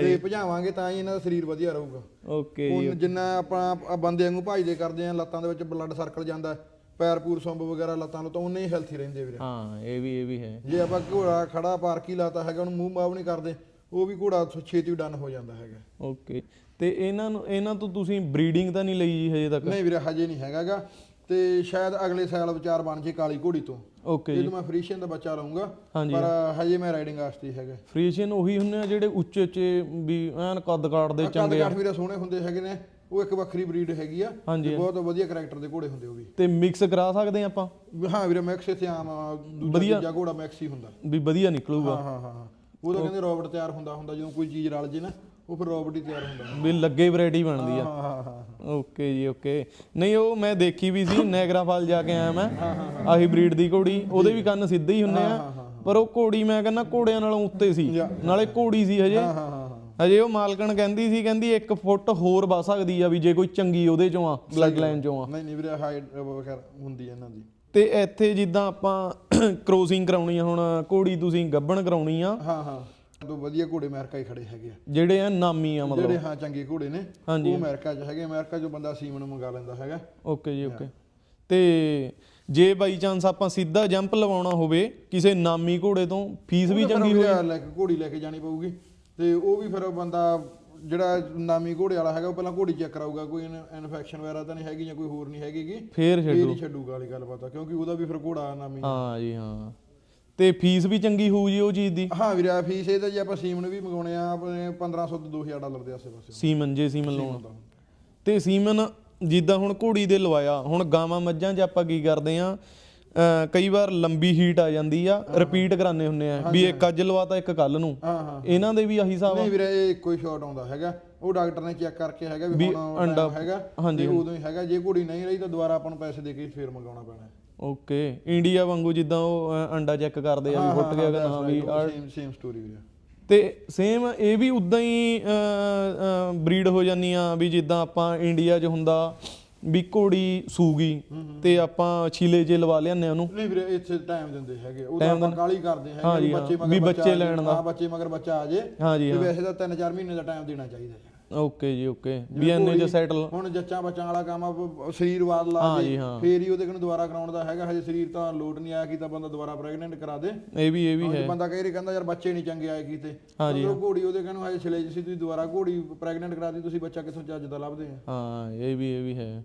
ਤੇ ਭਜਾਵਾਂਗੇ ਤਾਂ ਹੀ ਇਹਨਾਂ ਦਾ ਸਰੀਰ ਵਧੀਆ ਰਹੂਗਾ। ਓਕੇ ਹੁਣ ਜਿੰਨਾ ਆਪਾਂ ਬੰਦੇ ਵਾਂਗੂ ਭਜਦੇ ਕਰਦੇ ਆ ਲੱਤਾਂ ਦੇ ਵਿੱਚ ਬਲੱਡ ਸਰਕਲ ਜਾਂਦਾ ਪੈਰ ਪੂਰ ਸੁੰਬ ਵਗੈਰਾ ਲੱਤਾਂ ਨੂੰ ਤਾਂ ਉਨੇ ਹੀ ਹੈਲਥੀ ਰਹਿੰਦੇ ਵੀਰੇ। ਹਾਂ ਇਹ ਵੀ ਇਹ ਵੀ ਹੈ। ਜੇ ਆਪਾਂ ਘੋੜਾ ਖੜਾ ਪਾਰਕੀ ਲਾਤਾ ਹੈਗਾ ਉਹਨੂੰ ਮੂੰਹ ਮਾਵ ਨਹੀਂ ਕਰਦੇ ਉਹ ਵੀ ਘੋੜਾ ਛੇਤੀ ਡਨ ਹੋ ਜਾਂਦਾ ਹੈਗਾ। ਓਕੇ। ਤੇ ਇਹਨਾਂ ਨੂੰ ਇਹਨਾਂ ਤੋਂ ਤੁਸੀਂ ਬਰੀਡਿੰਗ ਤਾਂ ਨਹੀਂ ਲਈ ਜੀ ਹਜੇ ਤੱਕ? ਨਹੀਂ ਵੀਰੇ ਹਜੇ ਨਹੀਂ ਹੈਗਾਗਾ। ਤੇ ਸ਼ਾਇਦ ਅਗਲੇ ਸਾਲ ਵਿਚਾਰ ਬਣ ਜੇ ਕਾਲੀ ਘੋੜੀ ਤੋਂ। ਓਕੇ ਜਦੋਂ ਮੈਂ ਫਰੀਸ਼ੀਅਨ ਦਾ ਬੱਚਾ ਹਾਂਜੀ। ਪਰ ਹਜੇ ਮੈਂ ਰਾਈਡਿੰਗ ਵਾਸਤੇ ਹੈਗਾ। ਫ੍ਰੀਸ਼ੀਅਨ ਉਹੀ ਹੁੰਨੇ ਆ ਜਿਹੜੇ ਉੱਚੇ ਉੱਚੇ ਵੀ ਐਨ ਕੱਦ ਕਾਟ ਦੇ ਕੱਦ ਕਾਠ ਵੀਰੇ ਸੋਹਣੇ ਹੁੰਦੇ ਹੈਗੇ ਨੇ। ਉਹ ਇੱਕ ਵੱਖਰੀ ਬਰੀਡ ਹੈਗੀ ਆ। ਤੇ ਬਹੁਤ ਵਧੀਆ ਕੈਰੈਕਟਰ ਦੇ ਘੋੜੇ ਹੁੰਦੇ ਉਹ ਵੀ। ਤੇ ਮਿਕਸ ਕਰਾ ਸਕਦੇ ਆ ਆਪਾਂ ਹਾਂ ਵੀਰੇ ਮੈਕਸ ਇੱਥੇ ਆਮ ਆ, ਦੂਜਾ ਤੀਜਾ ਘੋੜਾ ਮੈਕਸ ਹੀ ਹੁੰਦਾ। ਵੀ ਵਧੀਆ ਨਿਕਲੂਗਾ। ਹਾਂ ਹਾਂ ਹਾਂ ਉਹ ਤਾਂ ਕਹਿੰਦੇ ਰੋਬਟ ਤਿਆਰ ਹੁੰਦਾ ਹੁੰਦਾ ਜਦੋਂ ਕੋਈ ਚੀਜ਼ ਰਲ ਜੇ ਨਾ। ਉਹ ਫਿਰ ਰੋਬਟ ਹੀ ਤਿਆਰ ਹੁੰਦਾ। ਵੀ ਲੱਗੇ ਵੈਰਾਈਟੀ ਬਣਦੀ ਆ। ਹਾਂ ਹਾਂ ਹਾਂ ਓਕੇ ਜੀ ਓਕੇ। ਨਹੀਂ ਉਹ ਮੈਂ ਦੇਖੀ ਵੀ ਸੀ ਨੈਗਰਾ ਫਾਲ ਜਾ ਕੇ ਆਇਆ ਮੈਂ ਆਹੀ ਬਰੀਡ ਦੀ ਘੋੜੀ। ਉਹਦੇ ਵੀ ਕੰਨ ਸਿੱਧੇ ਹੀ ਹੁੰਨੇ ਆ ਪਰ ਉਹ ਘੋੜੀ ਮੈਂ ਕਹਿੰਦਾ ਘੋੜਿਆਂ ਨਾਲੋਂ ਉੱਤੇ ਸੀ। ਨਾਲੇ ਘੋੜੀ ਸੀ ਹਜੇ। ਹਾਂ ਹਾਂ ਹਾਂ ਹਜੇ ਉਹ ਮਾਲਕਣ ਕਹਿੰਦੀ ਸੀ ਕਹਿੰਦੀ 1 ਫੁੱਟ ਹੋਰ ਵਾ ਸਕਦੀ ਆ ਵੀ ਜੇ ਕੋਈ ਚੰਗੀ ਉਹਦੇ ਚੋਂ ਆ ਬਲੱਡ ਲਾਈਨ ਚੋਂ ਆ। ਨਹੀਂ ਨਹੀਂ ਵੀਰੇ ਹਾਈਟ ਵਗੈਰਾ ਹੁੰਦੀ ਹੈ ਇਹਨਾਂ ਦੀ। ਤੇ ਇੱਥੇ ਜਿੱਦਾਂ ਆਪਾਂ [COUGHS] ਕ੍ਰੋਸਿੰਗ ਕਰਾਉਣੀ ਆ ਹੁਣ ਘੋੜੀ ਤੁਸੀਂ ਗੱਬਣ ਕਰਾਉਣੀ ਆ। ਹਾਂ ਹਾਂ। ਤੋਂ ਵਧੀਆ ਘੋੜੇ ਅਮਰੀਕਾ ਹੀ ਖੜੇ ਹੈਗੇ ਆ। ਜਿਹੜੇ ਆ ਨਾਮੀ ਆ ਮਤਲਬ। ਜਿਹੜੇ ਹਾਂ ਚੰਗੇ ਘੋੜੇ ਨੇ ਉਹ ਅਮਰੀਕਾ 'ਚ ਹੈਗੇ ਅਮਰੀਕਾ 'ਚੋਂ ਬੰਦਾ ਸੀਮਨ ਮੰਗਾ ਲੈਂਦਾ ਹੈਗਾ। ਓਕੇ ਜੀ ਓਕੇ। ਤੇ ਜੇ ਬਾਈ ਚਾਂਸ ਆਪਾਂ ਸਿੱਧਾ ਜੰਪ ਲਵਾਉਣਾ ਹੋਵੇ ਕਿਸੇ ਨਾਮੀ ਘੋੜੇ ਤੋਂ ਫੀਸ ਵੀ ਚੰਗੀ ਹੋਈ ਲੈ ਕੇ ਘੋੜੀ ਲੈ ਕੇ ਜਾਣੀ ਪਊਗੀ। ਤੇ ਉਹ ਵੀ ਫਿਰ ਬੰਦਾ ਜਿਹੜਾ ਨਾਮੀ ਘੋੜੇ ਵਾਲਾ ਹੈਗਾ ਉਹ ਪਹਿਲਾਂ ਘੋੜੀ ਚੈੱਕ ਕਰਾਊਗਾ। ਕੋਈ ਇਨਫੈਕਸ਼ਨ ਵਗੈਰਾ ਤਾਂ ਨਹੀਂ ਹੈਗੀ ਜਾਂ ਕੋਈ ਹੋਰ ਨਹੀਂ ਹੈਗੀਗੀ ਫੇਰ ਛੱਡ। ਫੇਰ ਛੱਡੂਗਾ ਵਾਲੀ ਗੱਲ ਪਤਾ ਕਿਉਂਕਿ ਉਹਦਾ ਵੀ ਫਿਰ ਘੋੜਾ ਨਾਮੀ ਹਾਂ ਜੀ ਹਾਂ। ਤੇ ਫੀਸ ਵੀ ਚੰਗੀ ਹੋਊ ਜੀ ਉਹ ਚੀਜ਼ ਦੀ? ਹਾਂ ਵੀਰੇ ਫੀਸ ਇਹਦਾ ਜੇ ਆਪਾਂ ਸੀਮਨ ਵੀ ਮੰਗਾਉਣੇ ਆ ਆਪਣੇ 1500 ਤੋਂ 2000 ਡਾਲਰ ਦੇ ਆਸੇ ਪਾਸੇ। ਸੀਮਨ ਜੇ ਸੀਮਨ ਲਾਉਣਾ। ਤੇ ਸੀਮਨ ਜਿੱਦਾਂ ਹੁਣ ਘੋੜੀ ਦੇ ਲਵਾਇਆ ਹੁਣ ਗਾਵਾਂ ਮੱਝਾਂ 'ਚ ਆਪਾਂ ਕੀ ਕਰਦੇ ਆ ਕਈ ਵਾਰ ਲੰਬੀ ਹੀਟ ਆ ਜਾਂਦੀ ਆ ਰਿਪੀਟ ਕਰਾਨੇ ਹੁੰਨੇ ਆ ਵੀ ਇੱਕ ਅੱਜ ਲਵਾਤਾ ਇੱਕ ਕੱਲ ਨੂੰ। ਇਹਨਾਂ ਦੇ ਵੀ ਆਹੀ ਹਿਸਾਬ ਆ। ਨਹੀਂ ਵੀਰੇ ਇਹ ਇੱਕੋ ਹੀ ਸ਼ਾਟ ਆਉਂਦਾ ਹੈਗਾ। ਉਹ ਡਾਕਟਰ ਨੇ ਚੈੱਕ ਕਰਕੇ ਹੈਗਾ ਵੀ ਹੁਣ ਅੰਡਾ- ਹੈਗਾ ਹਾਂਜੀ, ਤੇ ਉਦੋਂ ਹੀ ਹੈਗਾ। ਜੇ ਘੋੜੀ ਨਹੀਂ ਰਹੀ ਤਾਂ ਦੁਬਾਰਾ ਆਪਾਂ ਨੂੰ ਪੈਸੇ ਦੇ ਕੇ ਫੇਰ ਮੰਗਾਉਣਾ ਪੈਣਾ। ਓਕੇ ਇੰਡੀਆ ਵਾਂਗੂ ਜਿੱਦਾਂ ਉਹ ਅ, ਅੰਡਾ ਚੈੱਕ ਕਰਦੇ ਆ ਵੀ ਫੁੱਟ ਗਿਆ ਕਿ ਨਾ ਵੀ ਆਹ ਸੇਮ ਸੇਮ ਸਟੋਰੀ ਵੀਰੇ। ਤੇ ਸੇਮ ਇਹ ਵੀ ਉਦਾਂ ਹੀ ਬਰੀਡ ਹੋ ਜਾਂਦੀ ਆ ਵੀ ਜਿੱਦਾਂ ਆਪਾਂ ਇੰਡੀਆ 'ਚ ਹੁੰਦਾ ਵੀ ਘੋੜੀ ਸੂਗੀ ਤੇ ਆਪਾਂ ਛੀਲੇ 'ਚ ਲਵਾ ਲਿਆਨੇ ਉਹਨੂੰ। ਨਹੀਂ ਵੀਰੇ ਇੱਥੇ ਟਾਈਮ ਦਿੰਦੇ ਹੈਗੇ। ਉਹ ਤਾਂ ਆਪਾਂ ਕਾਲੀ ਕਰਦੇ ਹੈਗੇ ਵੀ ਬੱਚੇ ਮਗਰ ਵੀ ਬੱਚਾ ਆ ਜਾਏ, ਲੈਣ ਦਾ। ਹਾਂ ਬੱਚੇ ਮਗਰ ਬੱਚਾ ਆ ਜੇ। ਹਾਂਜੀ ਤੇ ਵੈਸੇ ਤਾਂ 3-4 ਮਹੀਨੇ ਦਾ ਟਾਈਮ ਦੇਣਾ ਚਾਹੀਦਾ। ਹੈ ਓਕੇ ਜੀ ਓਕੇ। ਵੀ ਇੰਨੇ 'ਚ ਸੈਟਲ ਹੁਣ ਜੱਚਾਂ ਬੱਚਾਂ ਵਾਲਾ ਕੰਮ ਆ ਬ- ਸਰੀਰ ਵਾਦ ਲਾ ਹਾਂ ਜੀ, ਜੇ ਹਾਂ। ਫੇਰ ਹੀ ਉਹਦੇ ਕੋਲ ਦੁਬਾਰਾ ਕਰਾਉਣ ਦਾ ਹੈਗਾ ਹਜੇ ਸਰੀਰ ਤਾਂ ਲੋਟ ਨਹੀਂ ਆਇਆ ਕਿ ਤਾਂ ਬੰਦਾ ਦੁਬਾਰਾ ਪ੍ਰੈਗਨੈਂਟ ਕਰਾ ਦੇ। ਇਹ ਵੀ ਇਹ ਵੀ ਹੈ ਜੇ ਬੰਦਾ ਕਹੇ ਰੀ ਕਹਿੰਦਾ ਯਾਰ ਬੱਚੇ ਨਹੀਂ ਚੰਗੇ ਆਏ ਕੀਤੇ। ਹਾਂ ਜੀ, ਉਹ ਘੋੜੀ ਉਹਦੇ ਕਹਿੰਨੂੰ ਹਜੇ ਛਲੇ ਸੀ ਤੁਸੀਂ ਦੁਬਾਰਾ ਘੋੜੀ ਪ੍ਰੈਗਨੈਂਟ ਕਰਾ ਦੀ ਤੁਸੀਂ ਬੱਚਾ ਕਿੱਥੋਂ ਚੱਜ ਦਾ ਲੱਭਦੇ ਆ ਹਾਂ ਇਹ ਵੀ ਇਹ ਵੀ ਹੈ।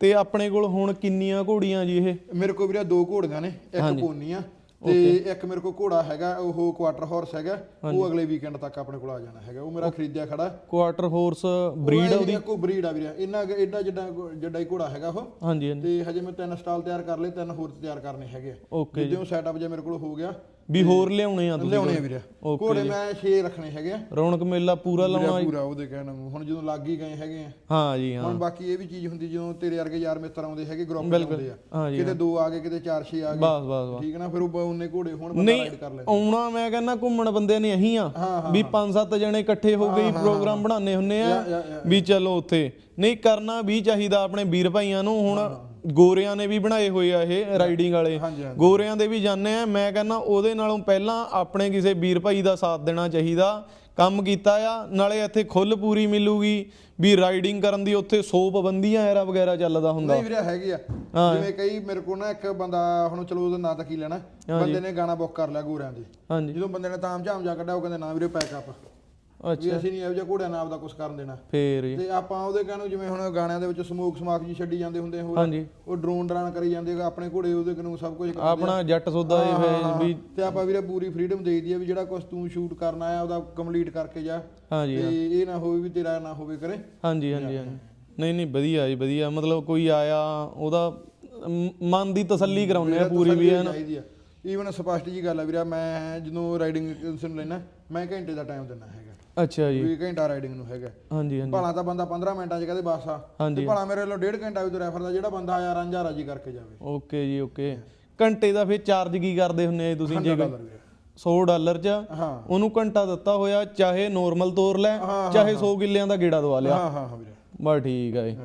ਤੇ ਆਪਣੇ ਕੋਲ ਹੁਣ ਕਿੰਨੀਆਂ ਘੋੜੀਆਂ ਜੀ ਇਹ? ਮੇਰੇ ਕੋਲ ਵੀਰੇ ਦੋ ਘੋੜੀਆਂ ਨੇ ਇੱਕ ਪੋਨੀ ਆ ਤੇ ਇੱਕ ਮੇਰੇ ਕੋਲ ਘੋੜਾ ਹੈਗਾ ਉਹ ਕੁਆਟਰ ਹਾਰਸ ਹੈਗਾ ਉਹ ਅਗਲੇ ਵੀਕਐਂਡ ਤੱਕ ਆਪਣੇ ਕੋਲ ਆ ਜਾਣਾ ਹੈਗਾ ਉਹ ਮੇਰਾ ਖਰੀਦਿਆ ਖੜਾ। ਕੁਆਟਰ ਹਾਰਸ ਬਰੀਡ ਉਹਦੀ? ਕੋ ਬਰੀਡ ਆ ਵੀਰੇ ਇੰਨਾ ਐਡਾ ਜਿੱਡਾ ਜਿੱਡਾ ਹੀ ਘੋੜਾ ਹੈਗਾ ਉਹ। ਹਾਂਜੀ ਹਾਂਜੀ। ਤੇ ਹਜੇ ਮੈਂ ਤਿੰਨ ਸਟਾਲ ਤਿਆਰ ਕਰ ਲਏ ਤਿੰਨ ਹੋਰ ਤਿਆਰ ਕਰਨੇ ਹੈਗੇ ਆ। ਜਦੋਂ ਸੈਟਅਪ ਜੇ ਮੇਰੇ ਕੋਲ ਹੋ ਗਿਆ ਵੀ ਹੋਰ ਲਿਆਉਣੇ ਆ ਤੁਸੀਂ ਲਿਆਉਣੇ ਆ ਵੀਰੇ। ਘੋੜੇ ਮੈਂ 6 ਰੱਖਣੇ ਹੈਗੇ ਆ। ਰੌਣਕ ਮੇਲਾ ਪੂਰਾ ਲਾਉਣਾ ਵੀਰੇ ਪੂਰਾ ਉਹਦੇ ਕਹਿਣ ਨੂੰ। ਹੁਣ ਜਦੋਂ ਲੱਗ ਹੀ ਗਏ ਹੈਗੇ ਆ। ਹਾਂ ਜੀ ਹਾਂ। ਹੁਣ ਬਾਕੀ ਇਹ ਵੀ ਚੀਜ਼ ਹੁੰਦੀ ਜਦੋਂ ਤੇਰੇ ਵਰਗੇ ਯਾਰ ਮਿੱਤਰ ਆਉਂਦੇ ਹੈਗੇ ਗਰੁੱਪ ਆਉਂਦੇ ਆ। ਹਾਂ ਜੀ ਕਿਤੇ ਦੋ ਆ ਗਏ ਕਿਤੇ ਚਾਰ ਛੇ ਆ ਗਏ। ਬਸ ਬਸ ਬਸ। ਠੀਕ ਹੈ ਨਾ? ਫਿਰ ਉਹ ਉਹਨੇ ਘੋੜੇ ਹੁਣ ਬੰਦਾ ਰਾਈਡ ਕਰ ਲੈਂਦਾ। ਆਉਣਾ ਮੈਂ ਕਹਿੰਦਾ ਘੁੰਮਣ ਬੰਦੇ ਨੇ ਅਹੀਂ ਆ। ਵੀ ਪੰਜ ਸੱਤ ਜਣੇ ਇਕੱਠੇ ਹੋ ਗਏ ਪ੍ਰੋਗਰਾਮ ਬਣਾਉਂਦੇ ਹੁੰਨੇ ਆ ਯਾ- ਯਾ- ਵੀ ਚਲੋ ਉੱਥੇ। ਨਹੀਂ ਕਰਨਾ ਵੀ ਚਾਹੀਦਾ ਆਪਣੇ ਵੀਰ ਭਾਈਆਂ ਨੂੰ। ਹੁਣ ਗੋਰਿਆਂ ਨੇ ਵੀ ਬਣਾਏ ਹੋਏ ਆ ਇਹ ਰਾਈਡਿੰਗ ਵਾਲੇ। ਗੋਰਿਆਂ ਦੇ ਵੀ ਜਾਣੇ ਆ। ਮੈਂ ਕਹਿੰਦਾ ਉਹਦੇ ਨਾਲੋਂ ਪਹਿਲਾਂ ਆਪਣੇ ਕਿਸੇ ਵੀਰ ਭਾਈ ਦਾ ਸਾਥ ਦੇਣਾ ਚਾਹੀਦਾ। ਕੰਮ ਕੀਤਾ ਆ ਨਾਲੇ ਇੱਥੇ ਖੁੱਲ ਪੂਰੀ ਮਿਲੂਗੀ ਵੀ ਰਾਈਡਿੰਗ ਕਰਨ ਦੀ ਉੱਥੇ 100 ਪਾਬੰਦੀਆਂ ਐਰਾ ਵਗੈਰਾ ਚੱਲਦਾ ਹੁੰਦਾ। ਨਹੀਂ ਵੀਰੇ ਹੈਗੇ ਆ। ਜਿਵੇਂ ਕਈ ਮੇਰੇ ਕੋਲ ਨਾ ਇੱਕ ਬੰਦਾ ਹੁਣ ਚਲੋ ਉਹਦਾ ਨਾਂ ਤਾਂ ਕੀ ਲੈਣਾ। ਬੰਦੇ ਨੇ ਗਾਣਾ ਬੁੱਕ ਕਰ ਲਿਆ ਗੋਰਿਆਂ ਦੇ। ਜਦੋਂ ਬੰਦੇ ਨੇ ਤਾਮ ਝਾਮ ਜਾ ਕੱਢਿਆ ਉਹ ਕਹਿੰਦੇ ਨਾ ਵੀਰੇ ਪੈਕ ਅਪ ਵੀ ਅਸੀਂ ਨਹੀਂ ਇਹੋ ਜਿਹਾ ਘੋੜਿਆਂ ਨਾਲ ਆਪਦਾ ਕੁਝ ਕਰਨ ਦੇਣਾ। ਫੇਰ ਜੀ ਤੇ ਆਪਾਂ ਉਹਦੇ ਕਹਿਣ ਨੂੰ ਜਿਵੇਂ ਹੁਣ ਗਾਣਿਆਂ ਦੇ ਵਿੱਚ ਸਮੋਕ ਸਮਾਕ ਜੀ ਛੱਡੀ ਜਾਂਦੇ ਹੁੰਦੇ ਹੋਰ ਹਾਂਜੀ। ਉਹ ਡਰੋਨ ਡਰਾਨ ਕਰੀ ਜਾਂਦੇ ਆ, ਆਪਣੇ ਘੋੜੇ ਉਹਦੇ ਕਾਨੂੰ ਸਭ ਕੁਝ ਕਰਦੇ ਆਪਣਾ ਜੱਟ ਸੌਦਾ ਇਹ ਵੀ ਤੇ ਆਪਾਂ ਵੀਰੇ ਪੂਰੀ ਫ੍ਰੀडम ਦੇ ਦਈਏ ਵੀ ਜਿਹੜਾ ਕੁਝ ਤੂੰ ਸ਼ੂਟ ਕਰਨਾ ਆ ਉਹਦਾ ਕੰਪਲੀਟ ਕਰਕੇ ਜਾ। ਹਾਂਜੀ ਤੇ ਇਹ ਨਾ ਹੋਵੇ ਵੀ ਤੇਰਾ ਨਾ ਹੋਵੇ ਕਰੇ। ਹਾਂਜੀ ਹਾਂਜੀ ਹਾਂਜੀ। ਨਹੀਂ ਨਹੀਂ ਵਧੀਆ ਜੀ ਵਧੀਆ। ਮਤਲਬ ਕੋਈ ਆਇਆ ਉਹਦਾ ਮਨ ਦੀ ਤਸੱਲੀ ਕਰਾਉਂਦੇ ਆ ਪੂਰੀ ਵੀ ਹੈ ਨਾ? ਈਵਨ ਸਪਸ਼ਟ ਜੀ ਗੱਲ ਆ ਵੀਰੇ ਮੈਂ ਜਦੋਂ ਰਾਈਡਿੰਗ ਨੂੰ ਲੈਣਾ ਮੈਂ ਘੰਟੇ ਦਾ ਟਾਈਮ ਦਿੰਦਾ ਹੈਗਾ। ਅੱਛਾ ਜੀ। ਵੀ ਘੰਟਾ ਰਾਈਡਿੰਗ ਨੂੰ ਹੈਗਾ। ਹਾਂਜੀ ਹਾਂਜੀ। ਭਲਾ ਤਾਂ ਬੰਦਾ 15 ਮਿੰਟਾਂ 'ਚ ਕਹਿੰਦੇ ਬਸ ਆ। ਹਾਂਜੀ। ਤੇ ਭਲਾ ਮੇਰੇ ਵੱਲੋਂ ਡੇਢ ਘੰਟਾ ਵੀ ਤੁਰਿਆ ਫਿਰਦਾ ਜਿਹੜਾ ਬੰਦਾ ਆਇਆ ਰਾਂਝਾ ਰਾਜੀ ਕਰਕੇ ਜਾਵੇ। ਓਕੇ ਜੀ ਓਕੇ। ਘੰਟੇ ਦਾ ਫਿਰ ਚਾਰਜ ਕੀ ਕਰਦੇ ਹੁੰਨੇ ਆ ਤੁਸੀਂ? ਜੇ ਡਾਲਰ ਵੀਰੇ 100 ਡਾਲਰ ਚ ਹਾਂ। ਉਹਨੂੰ ਘੰਟਾ ਦਿੱਤਾ ਹੋਇਆ ਚਾਹੇ ਨੋਰਮਲ ਤੋਰ ਲੈ ਚਾਹੇ 100 ਕਿੱਲਿਆਂ ਦਾ ਗੇੜਾ ਦਵਾ ਲਿਆ। ਹਾਂ ਹਾਂ ਹਾਂ ਵੀਰੇ। ਬਸ ਠੀਕ ਆ ਜੀ।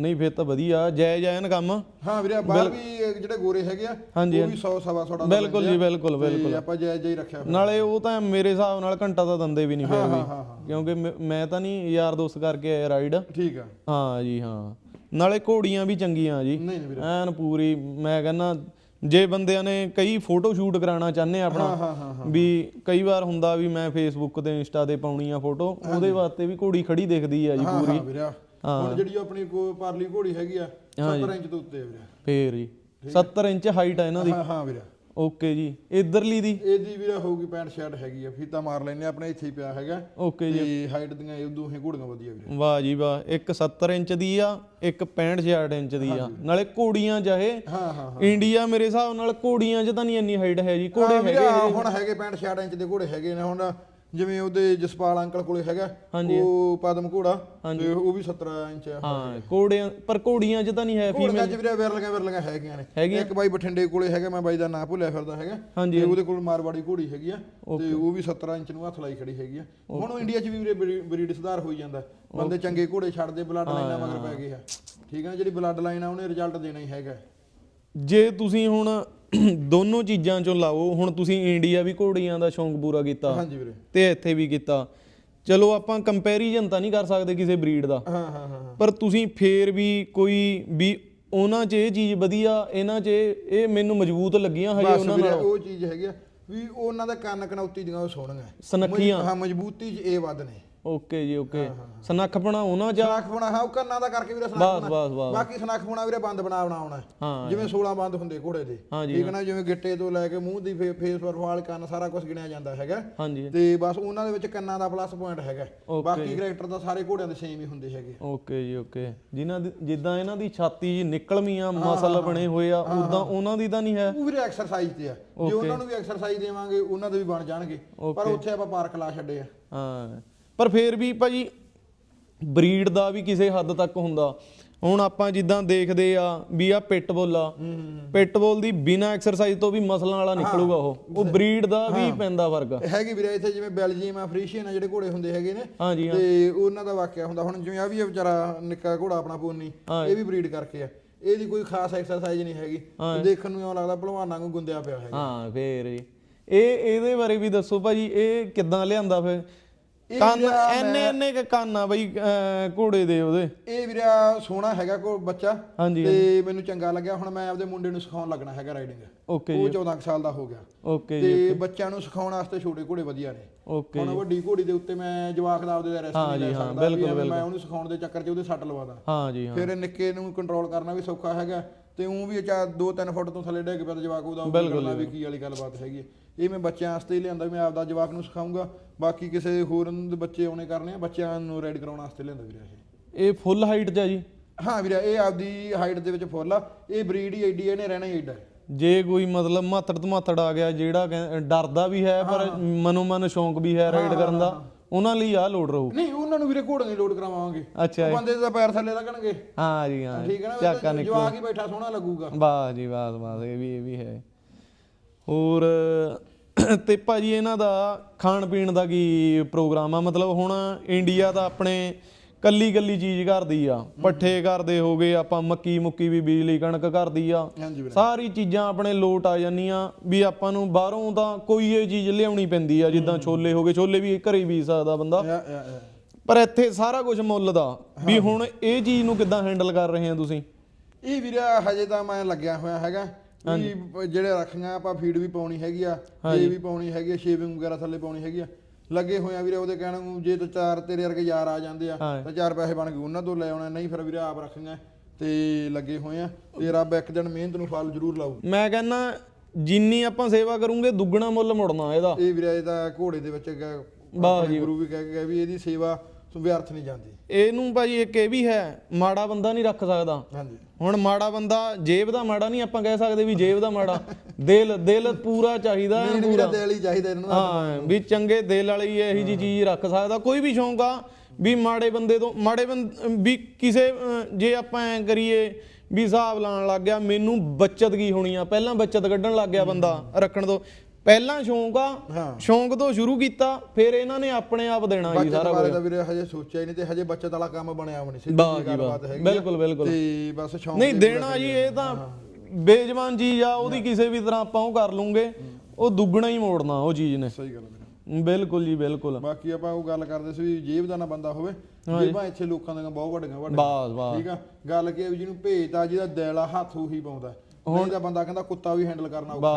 ਨਹੀਂ ਫਿਰ ਤਾਂ ਵਧੀਆ। ਜੈ ਜੈਨ ਕੰਮ। ਹਾਂ ਵੀਰੇ ਬਾਹਰ ਵੀ ਜਿਹੜੇ ਗੋਰੇ ਹੈਗੇ ਆ ਹਾਂਜੀ, ਉਹ ਵੀ 100 ਸਵਾ ਸੌ ਡਾਲਰ ਬਿਲਕੁਲ ਜੀ ਬਿਲਕੁਲ ਬਿਲਕੁਲ। ਆਪਾਂ ਜਾਇਜ਼ ਹੀ ਰੱਖਿਆ। ਨਾਲੇ ਉਹ ਤਾਂ ਮੇਰੇ ਹਿਸਾਬ ਨਾਲ ਘੰਟਾ ਤਾਂ ਦੰਦੇ ਵੀ ਨਹੀਂ ਫਿਰ ਵੀ। ਹਾਂ ਹਾਂ ਹਾਂ। ਕਿਉਂਕਿ ਮੈਂ- ਮੈਂ ਤਾਂ ਨਹੀਂ ਯਾਰ ਦੋਸਤ ਕਰਕੇ ਆਇਆ ਰਾਈਡ। ਠੀਕ ਆ। ਹਾਂ ਜੀ ਹਾਂ। ਨਾਲੇ ਘੋੜੀਆਂ ਵੀ ਚੰਗੀਆਂ ਜੀ। ਨਹੀਂ ਨਹੀਂ ਵੀਰੇ। ਐਨ ਪੂਰੀ ਮੈਂ ਕਹਿੰਦਾ ਜੇ ਬੰਦਿਆਂ ਨੇ ਕਈ ਫੋਟੋ ਸ਼ੂਟ ਕਰਾਉਣਾ ਚਾਹੁੰਦੇ ਆ ਹਾਂ ਆਪਣਾ ਹਾਂ ਹਾਂ ਹਾਂ ਵੀ ਕਈ ਵਾਰ ਹੁੰਦਾ ਵੀ ਮੈਂ ਫੇਸਬੁੱਕ ਤੇ ਇੰਸਟਾ ਤੇ ਪਾਉਣੀ ਆ ਫੋਟੋ ਉਹਦੇ ਵਾਸਤੇ ਵੀ ਘੋੜੀ ਖੜੀ ਦਿਖਦੀ ਆ ਜੀ ਹਾਂ ਪੂਰੀ। ਹਾਂ ਵੀਰੇ ਹੁਣ ਜਿਹੜੀ ਆਪਣੀ ਕੋ ਪਰਲੀ ਘੋੜੀ ਹੈਗੀ ਆ 70 ਇੰਚ ਤੋਂ ਉੱਤੇ ਆ ਵੀਰੇ। ਫੇਰ ਜੀ। 70 ਇੰਚ ਹਾਈਟ ਆ ਇਹਨਾਂ ਦੀ। ਹਾਂ ਹਾਂ ਵੀਰੇ। ਓਕੇ ਜੀ। ਇਧਰਲੀ ਦੀ? ਇਹਦੀ ਵੀਰੇ ਹੋਊਗੀ 65 66 ਹੈਗੀ ਆ। ਫੀਤਾ ਮਾਰ ਲੈਨੇ ਆਪਣੇ ਇੱਥੇ ਹੀ ਪਿਆ ਹੈਗਾ। ਓਕੇ ਜੀ। ਤੇ ਹਾਈਟ ਦੀਆਂ ਇਹ ਦੋਹੇ ਘੋੜੀਆਂ ਵਧੀਆ ਵੀਰੇ। ਵਾਹ ਜੀ ਵਾਹ। ਇੱਕ 70 ਇੰਚ ਦੀ ਆ ਇੱਕ 65 66 ਇੰਚ ਦੀ ਆ। ਨਾਲੇ ਘੋੜੀਆਂ ਚਾਹੇ ਹਾਂ ਹਾਂ ਇੰਡੀਆ ਮੇਰੇ ਹਿਸਾਬ ਨਾਲ ਘੋੜੀਆਂ 'ਚ ਤਾਂ ਨਹੀਂ ਇੰਨੀ ਹਾਈਟ ਹੈ ਜੀ ਘੋੜੇ ਹਾਂ ਵੀਰੇ ਆਹ ਹੁਣ ਹੈਗੇ 65 66 ਇੰਚ ਦੇ ਘੋੜੇ ਹੈਗੇ ਨੇ। ਹੁਣ ਜਿਵੇਂ ਉਹਦੇ ਜਸਪਾਲ ਅੰਕਲ ਕੋਲੇ ਹੈਗਾ ਉਹ ਪਦਮ ਘੋੜਾ ਤੇ ਉਹ ਵੀ 17 ਇੰਚ ਆ। ਹਾਂ ਘੋੜਿਆਂ ਪਰ ਘੋੜੀਆਂ 'ਚ ਤਾਂ ਨਹੀਂ ਹੈ ਘੋੜੀਆਂ ਚ ਵੀਰੇ ਵਿਰਲੀਆਂ ਵਿਰਲੀਆਂ ਹੈਗੀਆਂ ਨੇ? ਇੱਕ ਬਾਈ ਬਠਿੰਡੇ ਕੋਲੇ ਹੈਗਾ ਮੈਂ ਬਾਈ ਦਾ ਨਾਂ ਭੁੱਲਿਆ ਫਿਰਦਾ ਹੈਗਾ। ਤੇ ਉਹਦੇ ਕੋਲ ਮਾਰਵਾੜੀ ਘੋੜੀ ਹੈਗੀ ਆ ਤੇ ਉਹ ਵੀ 17 ਇੰਚ ਨੂੰ ਹੱਥ ਲਾਈ ਖੜੀ ਹੈਗੀ ਆ। ਹੁਣ ਉਹ ਇੰਡੀਆ 'ਚ ਵੀ ਵੀਰੇ ਬਰੀਡ ਸੁਧਾਰ ਹੋਈ ਜਾਂਦਾ। ਬੰਦੇ ਚੰਗੇ ਘੋੜੇ ਛੱਡਦੇ ਬਲੱਡ ਲਾਈਨਾਂ ਮਗਰ ਪੈ ਗਏ ਆ। ਠੀਕ ਆ ਜਿਹੜੀ ਬਲੱਡ ਲਾਈਨ ਆ ਉਹਨੇ ਰਿਜ਼ਲਟ ਦੇਣਾ ਹੀ ਹੈਗਾ। ਜੇ ਤੁਸੀਂ ਹੁਣ ਦੋਨੋਂ ਚੀਜ਼ਾਂ 'ਚੋਂ ਲਾਓ। ਹੁਣ ਤੁਸੀਂ ਇੰਡੀਆ ਵੀ ਘੋੜੀਆਂ ਦਾ ਸ਼ੌਂਕ ਪੂਰਾ ਕੀਤਾ ਹਾਂਜੀ ਵੀਰੇ। ਤੇ ਇੱਥੇ ਵੀ ਕੀਤਾ। ਚਲੋ ਆਪਾਂ ਕੰਪੈਰੀਜ਼ਨ ਤਾਂ ਨਹੀਂ ਕਰ ਸਕਦੇ ਕਿਸੇ ਬਰੀਡ ਦਾ। ਹਾਂ ਹਾਂ ਹਾਂ ਪਰ ਤੁਸੀਂ ਫੇਰ ਵੀ ਕੋਈ ਵੀ ਉਹਨਾਂ 'ਚ ਇਹ ਚੀਜ਼ ਵਧੀਆ ਇਹਨਾਂ 'ਚ ਇਹ ਮੈਨੂੰ ਮਜ਼ਬੂਤ ਲੱਗੀਆਂ ਹਜੇ ਬਸ ਉਹਨਾਂ ਵੀਰੇ ਨਾਲ। ਉਹ ਚੀਜ਼ ਹੈਗੀ ਆ ਵੀ ਉਹਨਾਂ ਦਾ ਕੰਨ ਕਨੌਤੀ ਦੀਆਂ ਉਹ ਸੋਹਣੀਆਂ। ਸਨੱਖੀਆਂ। ਹਾਂ ਮਜ਼ਬੂਤੀ 'ਚ ਇਹ ਵੱਧ ਨੇ। ਓਕੇ ਜੀ ਓਕੇ। ਸਨੱਖਪਣਾ ਉਹਨਾਂ ਆ? ਸਨੱਖ ਬਣਾ ਹਾਂ ਉਹ ਕੰਨਾਂ ਦਾ ਕਰਕੇ ਵੀਰੇ ਸਨੱਖ ਬਸ ਬਣਾ। ਬਸ ਬਸ। ਬਾਕੀ ਸਨੱਖ ਬਣਾ ਵੀਰੇ ਬੰਦ ਬਣਾ ਬਣਾਉਣਾ। ਹਾਂ ਜਿਵੇਂ 16 ਬੰਦ ਹੁੰਦੇ ਘੋੜੇ ਦੇ ਠੀਕ ਨਾ ਜਿਵੇਂ ਗਿੱਟੇ ਤੋਂ ਲੈ ਕੇ ਮੂੰਹ ਦੀ ਫੇ- ਫੇਸ ਪ੍ਰੋਫਾਈਲ ਕੰਨ ਸਾਰਾ ਕੁਝ ਗਿਣਿਆ ਜਾਂਦਾ ਹੈਗਾ। ਹਾਂਜੀ ਤੇ ਬਸ ਉਹਨਾਂ ਦੇ ਵਿੱਚ ਕੰਨਾਂ ਦਾ ਪਲੱਸ ਪੁਆਇੰਟ ਹੈਗਾ। Okay ਬਾਕੀ ਕੈਰੈਕਟਰ ਤਾਂ ਸਾਰੇ ਘੋੜਿਆਂ ਦੇ ਸੇਮ ਹੀ ਹੁੰਦੇ ਹੈਗੇ। ਓਕੇ ਜੀ ਓਕੇ। ਜਿਨ੍ਹਾਂ ਦੀ ਜਿੱਦਾਂ ਇਹਨਾਂ ਦੀ ਛਾਤੀ ਜੀ ਨਿਕਲਵੀਆਂ ਮਸਲ ਬਣੇ ਹੋਏ ਆ ਉਦਾਂ ਉਹਨਾਂ ਦੀ ਤਾਂ ਨਹੀਂ ਹੈ। ਉਹ ਵੀਰੇ ਐਕਸਰਸਾਈਜ਼ ਤੇ ਆ। ਜੇ ਉਹਨਾਂ ਨੂੰ ਵੀ ਐਕਸਰਸਾਈਜ਼ ਦੇਵਾਂਗੇ ਉਹਨਾਂ ਦੇ ਵੀ ਬਣ ਜਾਣਗੇ। ਪਰ ਉੱਥੇ ਆਪਾਂ ਪਾਰਕ ਲਾ ਛੱਡੇ ਆ। ਹਾਂ। ਪਰ ਫੇਰ ਵੀ ਭਾਜੀ ਬਰੀਡ ਦਾ ਵੀ ਕਿਸੇ ਹੱਦ ਤੱਕ ਹੁੰਦਾ। ਹੁਣ ਆਪਾਂ ਜਿੱਦਾਂ ਦੇਖਦੇ ਆ ਵੀ ਆ ਪਿਟਬੁਲ ਆ। ਪਿਟਬੁਲ ਦੀ ਬਿਨਾ ਐਕਸਰਸਾਈਜ਼ ਤੋਂ ਵੀ ਮਸਲਾਂ ਵਾਲਾ ਨਿਕਲੂਗਾ ਉਹ। ਉਹ ਬਰੀਡ ਦਾ ਵੀ ਪੈਂਦਾ ਫ਼ਰਕ। ਹੈਗੀ ਵੀਰੇ ਇੱਥੇ ਜਿਵੇਂ ਬੈਲਜੀਅਮ ਆ ਫਰੀਸ਼ੀਅਨ ਆ ਜਿਹੜੇ ਘੋੜੇ ਹੁੰਦੇ ਹੈਗੇ ਨੇ। ਤੇ ਉਹਨਾਂ ਦਾ ਵਾਕਿਆ ਹੁੰਦਾ। ਹੁਣ ਜਿਵੇਂ ਆ ਵੀ ਵਿਚਾਰਾ ਨਿੱਕਾ ਘੋੜਾ ਆਪਣਾ ਪੂਨੀ ਇਹ ਵੀ ਬਰੀਡ ਕਰਕੇ ਆ। ਇਹਦੀ ਕੋਈ ਖਾਸ ਐਕਸਰਸਾਈਜ਼ ਨਹੀਂ ਹੈਗੀ। ਦੇਖਣ ਨੂੰ ਇਉਂ ਲੱਗਦਾ ਭਲਵਾਨਾਂ ਨੂੰ ਗੁੰਦਿਆ ਪਿਆ ਹੈਗਾ। ਹਾਂ ਫੇਰ ਇਹ ਇਹਦੇ ਬਾਰੇ ਵੀ ਦੱਸੋ ਭਾਜੀ ਇਹ ਕਿੱਦਾਂ ਲਿਆਂਦਾ ਫਿਰ? ਕੰਨ ਐਨੇ ਐਨੇ ਕ ਕੰਨ ਆ ਬਈ ਘੋੜੇ ਦੇ ਉਹਦੇ। ਇਹ ਵੀਰਾ ਸੋਹਣਾ ਹੈਗਾ ਕੋ ਬੱਚਾ। ਤੇ ਮੈਨੂੰ ਚੰਗਾ ਲੱਗਿਆ। ਹੁਣ ਮੈਂ ਆਪਦੇ ਮੁੰਡੇ ਨੂੰ ਸਿਖਾਉਣ ਲੱਗਣਾ ਹੈਗਾ ਰਾਈਡਿੰਗ ਓਕੇ ਉਹ 14 ਕੁ ਸਾਲ ਦਾ ਹੋ ਗਿਆ। ਓਕੇ ਜੀ ਤੇ ਬੱਚਿਆਂ ਨੂੰ ਸਿਖਾਉਣ ਵਾਸਤੇ ਛੋਟੇ ਘੋੜੇ ਵਧੀਆ ਨੇ। ਓਕੇ ਹੁਣ ਵੱਡੀ ਘੋੜੀ ਦੇ ਉੱਤੇ ਮੈਂ ਜਵਾਕ ਦਾ ਆਪਦੇ ਦਾ ਰੈਸਟ ਨਹੀਂ ਲੈ ਸਕਦਾ ਮੈਂ ਉਹਨੂੰ ਸਿਖਾਉਣ ਦੇ ਚੱਕਰ 'ਚ ਉਹਦੇ ਸੱਟ ਲਵਾ ਦਾਂ। ਹਾਂ ਜੀ ਹਾਂ। ਫਿਰ ਨਿੱਕੇ ਨੂੰ ਕੰਟਰੋਲ ਕਰਨਾ ਵੀ ਸੌਖਾ ਹੈਗਾ। ਤੇ ਉਹ ਵੀ ਚਾ 2-3 ਫੁੱਟ ਤੋਂ ਥੱਲੇ ਡਿੱਗ ਪਿਆ ਤੇ ਜਵਾਕ ਉਹਦਾ ਕਰਨਾ ਵੀ ਕੀ ਵਾਲੀ ਗੱਲਬਾਤ ਹੈਗੀ ਹੈ। ਇਹ ਮੈਂ ਬੱਚਿਆਂ ਵਾਸਤੇ ਹੀ ਲਿਆਂਦਾ ਵੀ ਮੈਂ ਆਪਦਾ ਜਵਾਕ ਨੂੰ ਸਿਖਾਉਂਗਾ ਬਾਕੀ ਕਿਸੇ ਹੋਰ ਦੇ ਬੱਚੇ ਆਉਣੇ ਕਰਨੇ ਆ ਬੱਚਿਆਂ ਨੂੰ ਰਾਈਡ ਕਰਾਉਣ ਵਾਸਤੇ ਲਿਆਂਦਾ ਵੀਰੇ ਇਹ। ਇਹ ਫੁੱਲ ਹਾਈਟ 'ਚ ਆ ਜੀ? ਹਾਂ ਵੀਰੇ ਇਹ ਆਪਦੀ ਹਾਈਟ ਦੇ ਵਿੱਚ ਫੁੱਲ ਆ। ਇਹ ਬਰੀਡ ਹੀ ਐਡੀ ਇਹਨੇ ਰਹਿਣਾ ਹੀ ਐਡਾ। ਜੇ ਕੋਈ ਮਤਲਬ ਮਾਤੜ ਧਮਾਤੜ ਆ ਗਿਆ ਜਿਹੜਾ ਡਰਦਾ ਵੀ ਹੈ ਪਰ ਮਨੋ ਮਨ ਸ਼ੌਂਕ ਵੀ ਹੈ ਰਾਈਡ ਕਰਨ ਦਾ। ਉਹਨਾਂ ਲਈ ਆ ਲੋਡ ਰਹੂ। ਨਹੀਂ ਉਹਨਾਂ ਨੂੰ ਵੀਰੇ ਘੋੜੇ ਨਹੀਂ ਲੋਡ ਕਰਾਵਾਂਗੇ। ਅੱਛਾ ਜੀ। ਬੰਦੇ ਦਾ ਪੈਰ ਥੱਲੇ ਲੱਗਣਗੇ। ਹਾਂ ਜੀ ਹਾਂ ਠੀਕ ਹੈ ਨਾ ਚੱਕਾ ਵੀ ਜਵਾਕ ਹੀ ਬੈਠਾ ਸੋਹਣਾ ਲੱਗੂਗਾ। ਵਾਹ ਜੀ ਵਾਹ ਵਾਹ ਇਹ ਵੀ ਇਹ ਵੀ ਹੈ। ਹੋਰ ਤੇ ਭਾਜੀ ਇਹਨਾਂ ਦਾ ਖਾਣ ਪੀਣ ਦਾ ਕੀ ਪ੍ਰੋਗਰਾਮ ਆ? ਮਤਲਬ ਹੁਣ ਇੰਡੀਆ ਦਾ ਆਪਣੇ ਕੱਲੀ ਕੱਲੀ ਚੀਜ਼ ਕਰਦੀ ਆ। ਪੱਠੇ ਕਰਦੇ ਹੋਗੇ ਆਪਾਂ ਮੱਕੀ ਮੁੱਕੀ ਵੀ ਬਿਜਲੀ ਕਣਕ ਕਰਦੀ ਆ। ਹਾਂਜੀ ਵੀਰੇ। ਸਾਰੀ ਚੀਜ਼ਾਂ ਆਪਣੇ ਲੋਟ ਆ ਜਾਂਦੀਆਂ ਵੀ ਆਪਾਂ ਨੂੰ ਬਾਹਰੋਂ ਤਾਂ ਕੋਈ ਇਹ ਚੀਜ਼ ਲਿਆਉਣੀ ਪੈਂਦੀ ਆ ਜਿੱਦਾਂ ਛੋਲੇ ਹੋਗੇ ਛੋਲੇ ਵੀ ਘਰੇ ਹੀ ਬੀਜ ਸਕਦਾ ਬੰਦਾ। ਪਰ ਇੱਥੇ ਸਾਰਾ ਕੁਝ ਮੁੱਲ ਦਾ ਵੀ ਹੁਣ ਇਹ ਚੀਜ਼ ਨੂੰ ਕਿੱਦਾਂ ਹੈਂਡਲ ਕਰ ਰਹੇ ਆ ਤੁਸੀਂ? ਇਹ ਵੀਰੇ ਹਜੇ ਤਾਂ ਮੈਂ ਲੱਗਿਆ ਹੋਇਆ ਹੈਗਾ ਵੀ ਜਿਹੜੇ ਰੱਖੀਆਂ ਆਪਾਂ ਫੀਡ ਵੀ ਪਾਉਣੀ ਹੈਗੀ ਆ ਇਹ ਵੀ ਪਾਉਣੀ ਹੈਗੀ ਆ ਸ਼ੇਵਿੰਗ ਵਗੈਰਾ ਥੱਲੇ ਪਾਉਣੀ ਹੈਗੀ ਆ। ਲੱਗੇ ਹੋਇਆ ਵੀਰੇ ਉਹਦੇ ਕਹਿਣ ਨੂੰ ਜੇ ਤਾਂ ਚਾਰ ਤੇਰੇ ਵਰਗੇ ਯਾਰ ਆ ਜਾਂਦੇ ਆ। ਤਾਂ ਚਾਰ ਪੈਸੇ ਬਣ ਗਏ ਉਹਨਾਂ ਤੋਂ ਲੈ ਆਉਣਾ ਨਹੀਂ ਫਿਰ ਵੀਰੇ ਆਪ ਰੱਖੀਆਂ ਤੇ ਲੱਗੇ ਹੋਏ ਆ ਤੇ ਰੱਬ ਇੱਕ ਦਿਨ ਮਿਹਨਤ ਨੂੰ ਫਲ ਜ਼ਰੂਰ ਲਾਊ। ਮੈਂ ਕਹਿੰਦਾ ਜਿੰਨੀ ਆਪਾਂ ਸੇਵਾ ਕਰੂੰਗੇ ਦੁੱਗਣਾ ਮੁੱਲ ਮੁੜਨਾ ਇਹਦਾ। ਇਹ ਵੀਰੇ ਇਹਦਾ ਘੋੜੇ ਦੇ ਵਿੱਚ ਗੁਰੂ ਵੀ ਕਹਿ ਕੇ ਗਏ ਵੀ ਇਹਦੀ ਸੇਵਾ ਵਿਅਰਥ ਨਹੀਂ ਜਾਂਦੀ। ਇਹਨੂੰ ਭਾਜੀ ਇੱਕ ਇਹ ਵੀ ਹੈ ਮਾੜਾ ਬੰਦਾ ਨਹੀਂ ਰੱਖ ਸਕਦਾ। ਹਾਂਜੀ। ਹੁਣ ਮਾੜਾ ਬੰਦਾ ਜੇਬ ਦਾ ਮਾੜਾ ਨਹੀਂ ਆਪਾਂ ਕਹਿ ਸਕਦੇ ਵੀ ਜੇਬ ਦਾ ਮਾੜਾ। ਦਿਲ ਦਿਲ ਪੂਰਾ ਚਾਹੀਦਾ ਹੈ ਨਹੀਂ ਵੀਰੇ ਦਿਲ ਹੀ ਚਾਹੀਦਾ ਇਹਨਾਂ ਦਾ ਹਾਂ ਵੀ ਚੰਗੇ ਦਿਲ ਵਾਲੀ ਇਹੀ ਜੀ ਚੀਜ਼ ਰੱਖ ਸਕਦਾ। ਕੋਈ ਵੀ ਸ਼ੌਂਕ ਆ ਵੀ ਮਾੜੇ ਬੰਦੇ ਤੋਂ ਮਾੜੇ ਵੀ ਕਿਸੇ ਜੇ ਆਪਾਂ ਐ ਕਰੀਏ ਵੀ ਹਿਸਾਬ ਲਾਣ ਲੱਗ ਗਿਆ ਮੈਨੂੰ ਬੱਚਤ ਕੀ ਹੋਣੀ ਆ? ਪਹਿਲਾਂ ਬੱਚਤ ਕੱਢਣ ਲੱਗ ਗਿਆ ਬੰਦਾ ਰੱਖਣ ਤੋਂ। ਪਹਿਲਾਂ ਸ਼ੌਂਕ ਆ। ਸ਼ੌਂਕ ਤੋਂ ਸ਼ੁਰੂ ਕੀਤਾ ਫਿਰ ਇਹਨਾਂ ਨੇ ਆਪਣੇ ਆਪ ਦੇਣਾ ਜੀ ਸਾਰਾ ਬਾਰੇ ਤਾਂ ਵੀਰੇ ਹਜੇ ਸੋਚਿਆ ਹੀ ਨਹੀਂ ਤੇ ਹਜੇ ਬੱਚਤ ਵਾਲਾ ਕੰਮ ਬਣਿਆ ਵੀ ਨਹੀਂ ਸਿੱਧੀ। ਗੱਲਬਾਤ ਹੈਗੀ। ਬਿਲਕੁਲ, ਬਿਲਕੁਲ। ਤੇ ਬਸ ਸ਼ੌਂਕ ਨਹੀਂ ਦੇ ਦੇਣਾ ਜੀ ਇਹ ਤਾਂ ਬੇਜਮਾਨ ਚੀਜ਼ ਆ ਉਹਦੀ ਕਿਸੇ ਵੀ ਤਰ੍ਹਾਂ ਆਪਾਂ ਉਹ ਕਰ ਲੂੰਗੇ ਉਹ ਦੁੱਗਣਾ ਹੀ ਮੋੜਨਾ ਉਹ ਚੀਜ਼ ਨੇ। ਸਹੀ ਗੱਲ ਬਿਲਕੁਲ ਜੀ ਬਿਲਕੁਲ। ਬਾਕੀ ਆਪਾਂ ਉਹ ਗੱਲ ਕਰਦੇ ਸੀ ਵੀ ਜੇਬ ਦਾ ਨਾ ਬੰਦਾ ਹੋਵੇ ਜੇਬਾਂ ਇੱਥੇ ਲੋਕਾਂ ਦੀਆਂ ਬਹੁਤ ਵੱਡੀਆਂ ਵੱਡੀਆਂ। ਬਾਸ ਬਾਸ ਠੀਕ ਆ? ਗੱਲ ਕੀ ਹੈ ਵੀ ਜਿਹਨੂੰ ਭੇਜਦਾ ਜਿਹਦਾ ਦਿਲ ਆ ਹੱਥ ਉਹੀ ਪਾਉਂਦਾ। ਨਹੀਂ ਤਾਂ ਬੰਦਾ ਕਹਿੰਦਾ ਕੁੱਤਾ ਵੀ ਹੈਂਡਲ ਕਰਨਾ ਔਖਾ।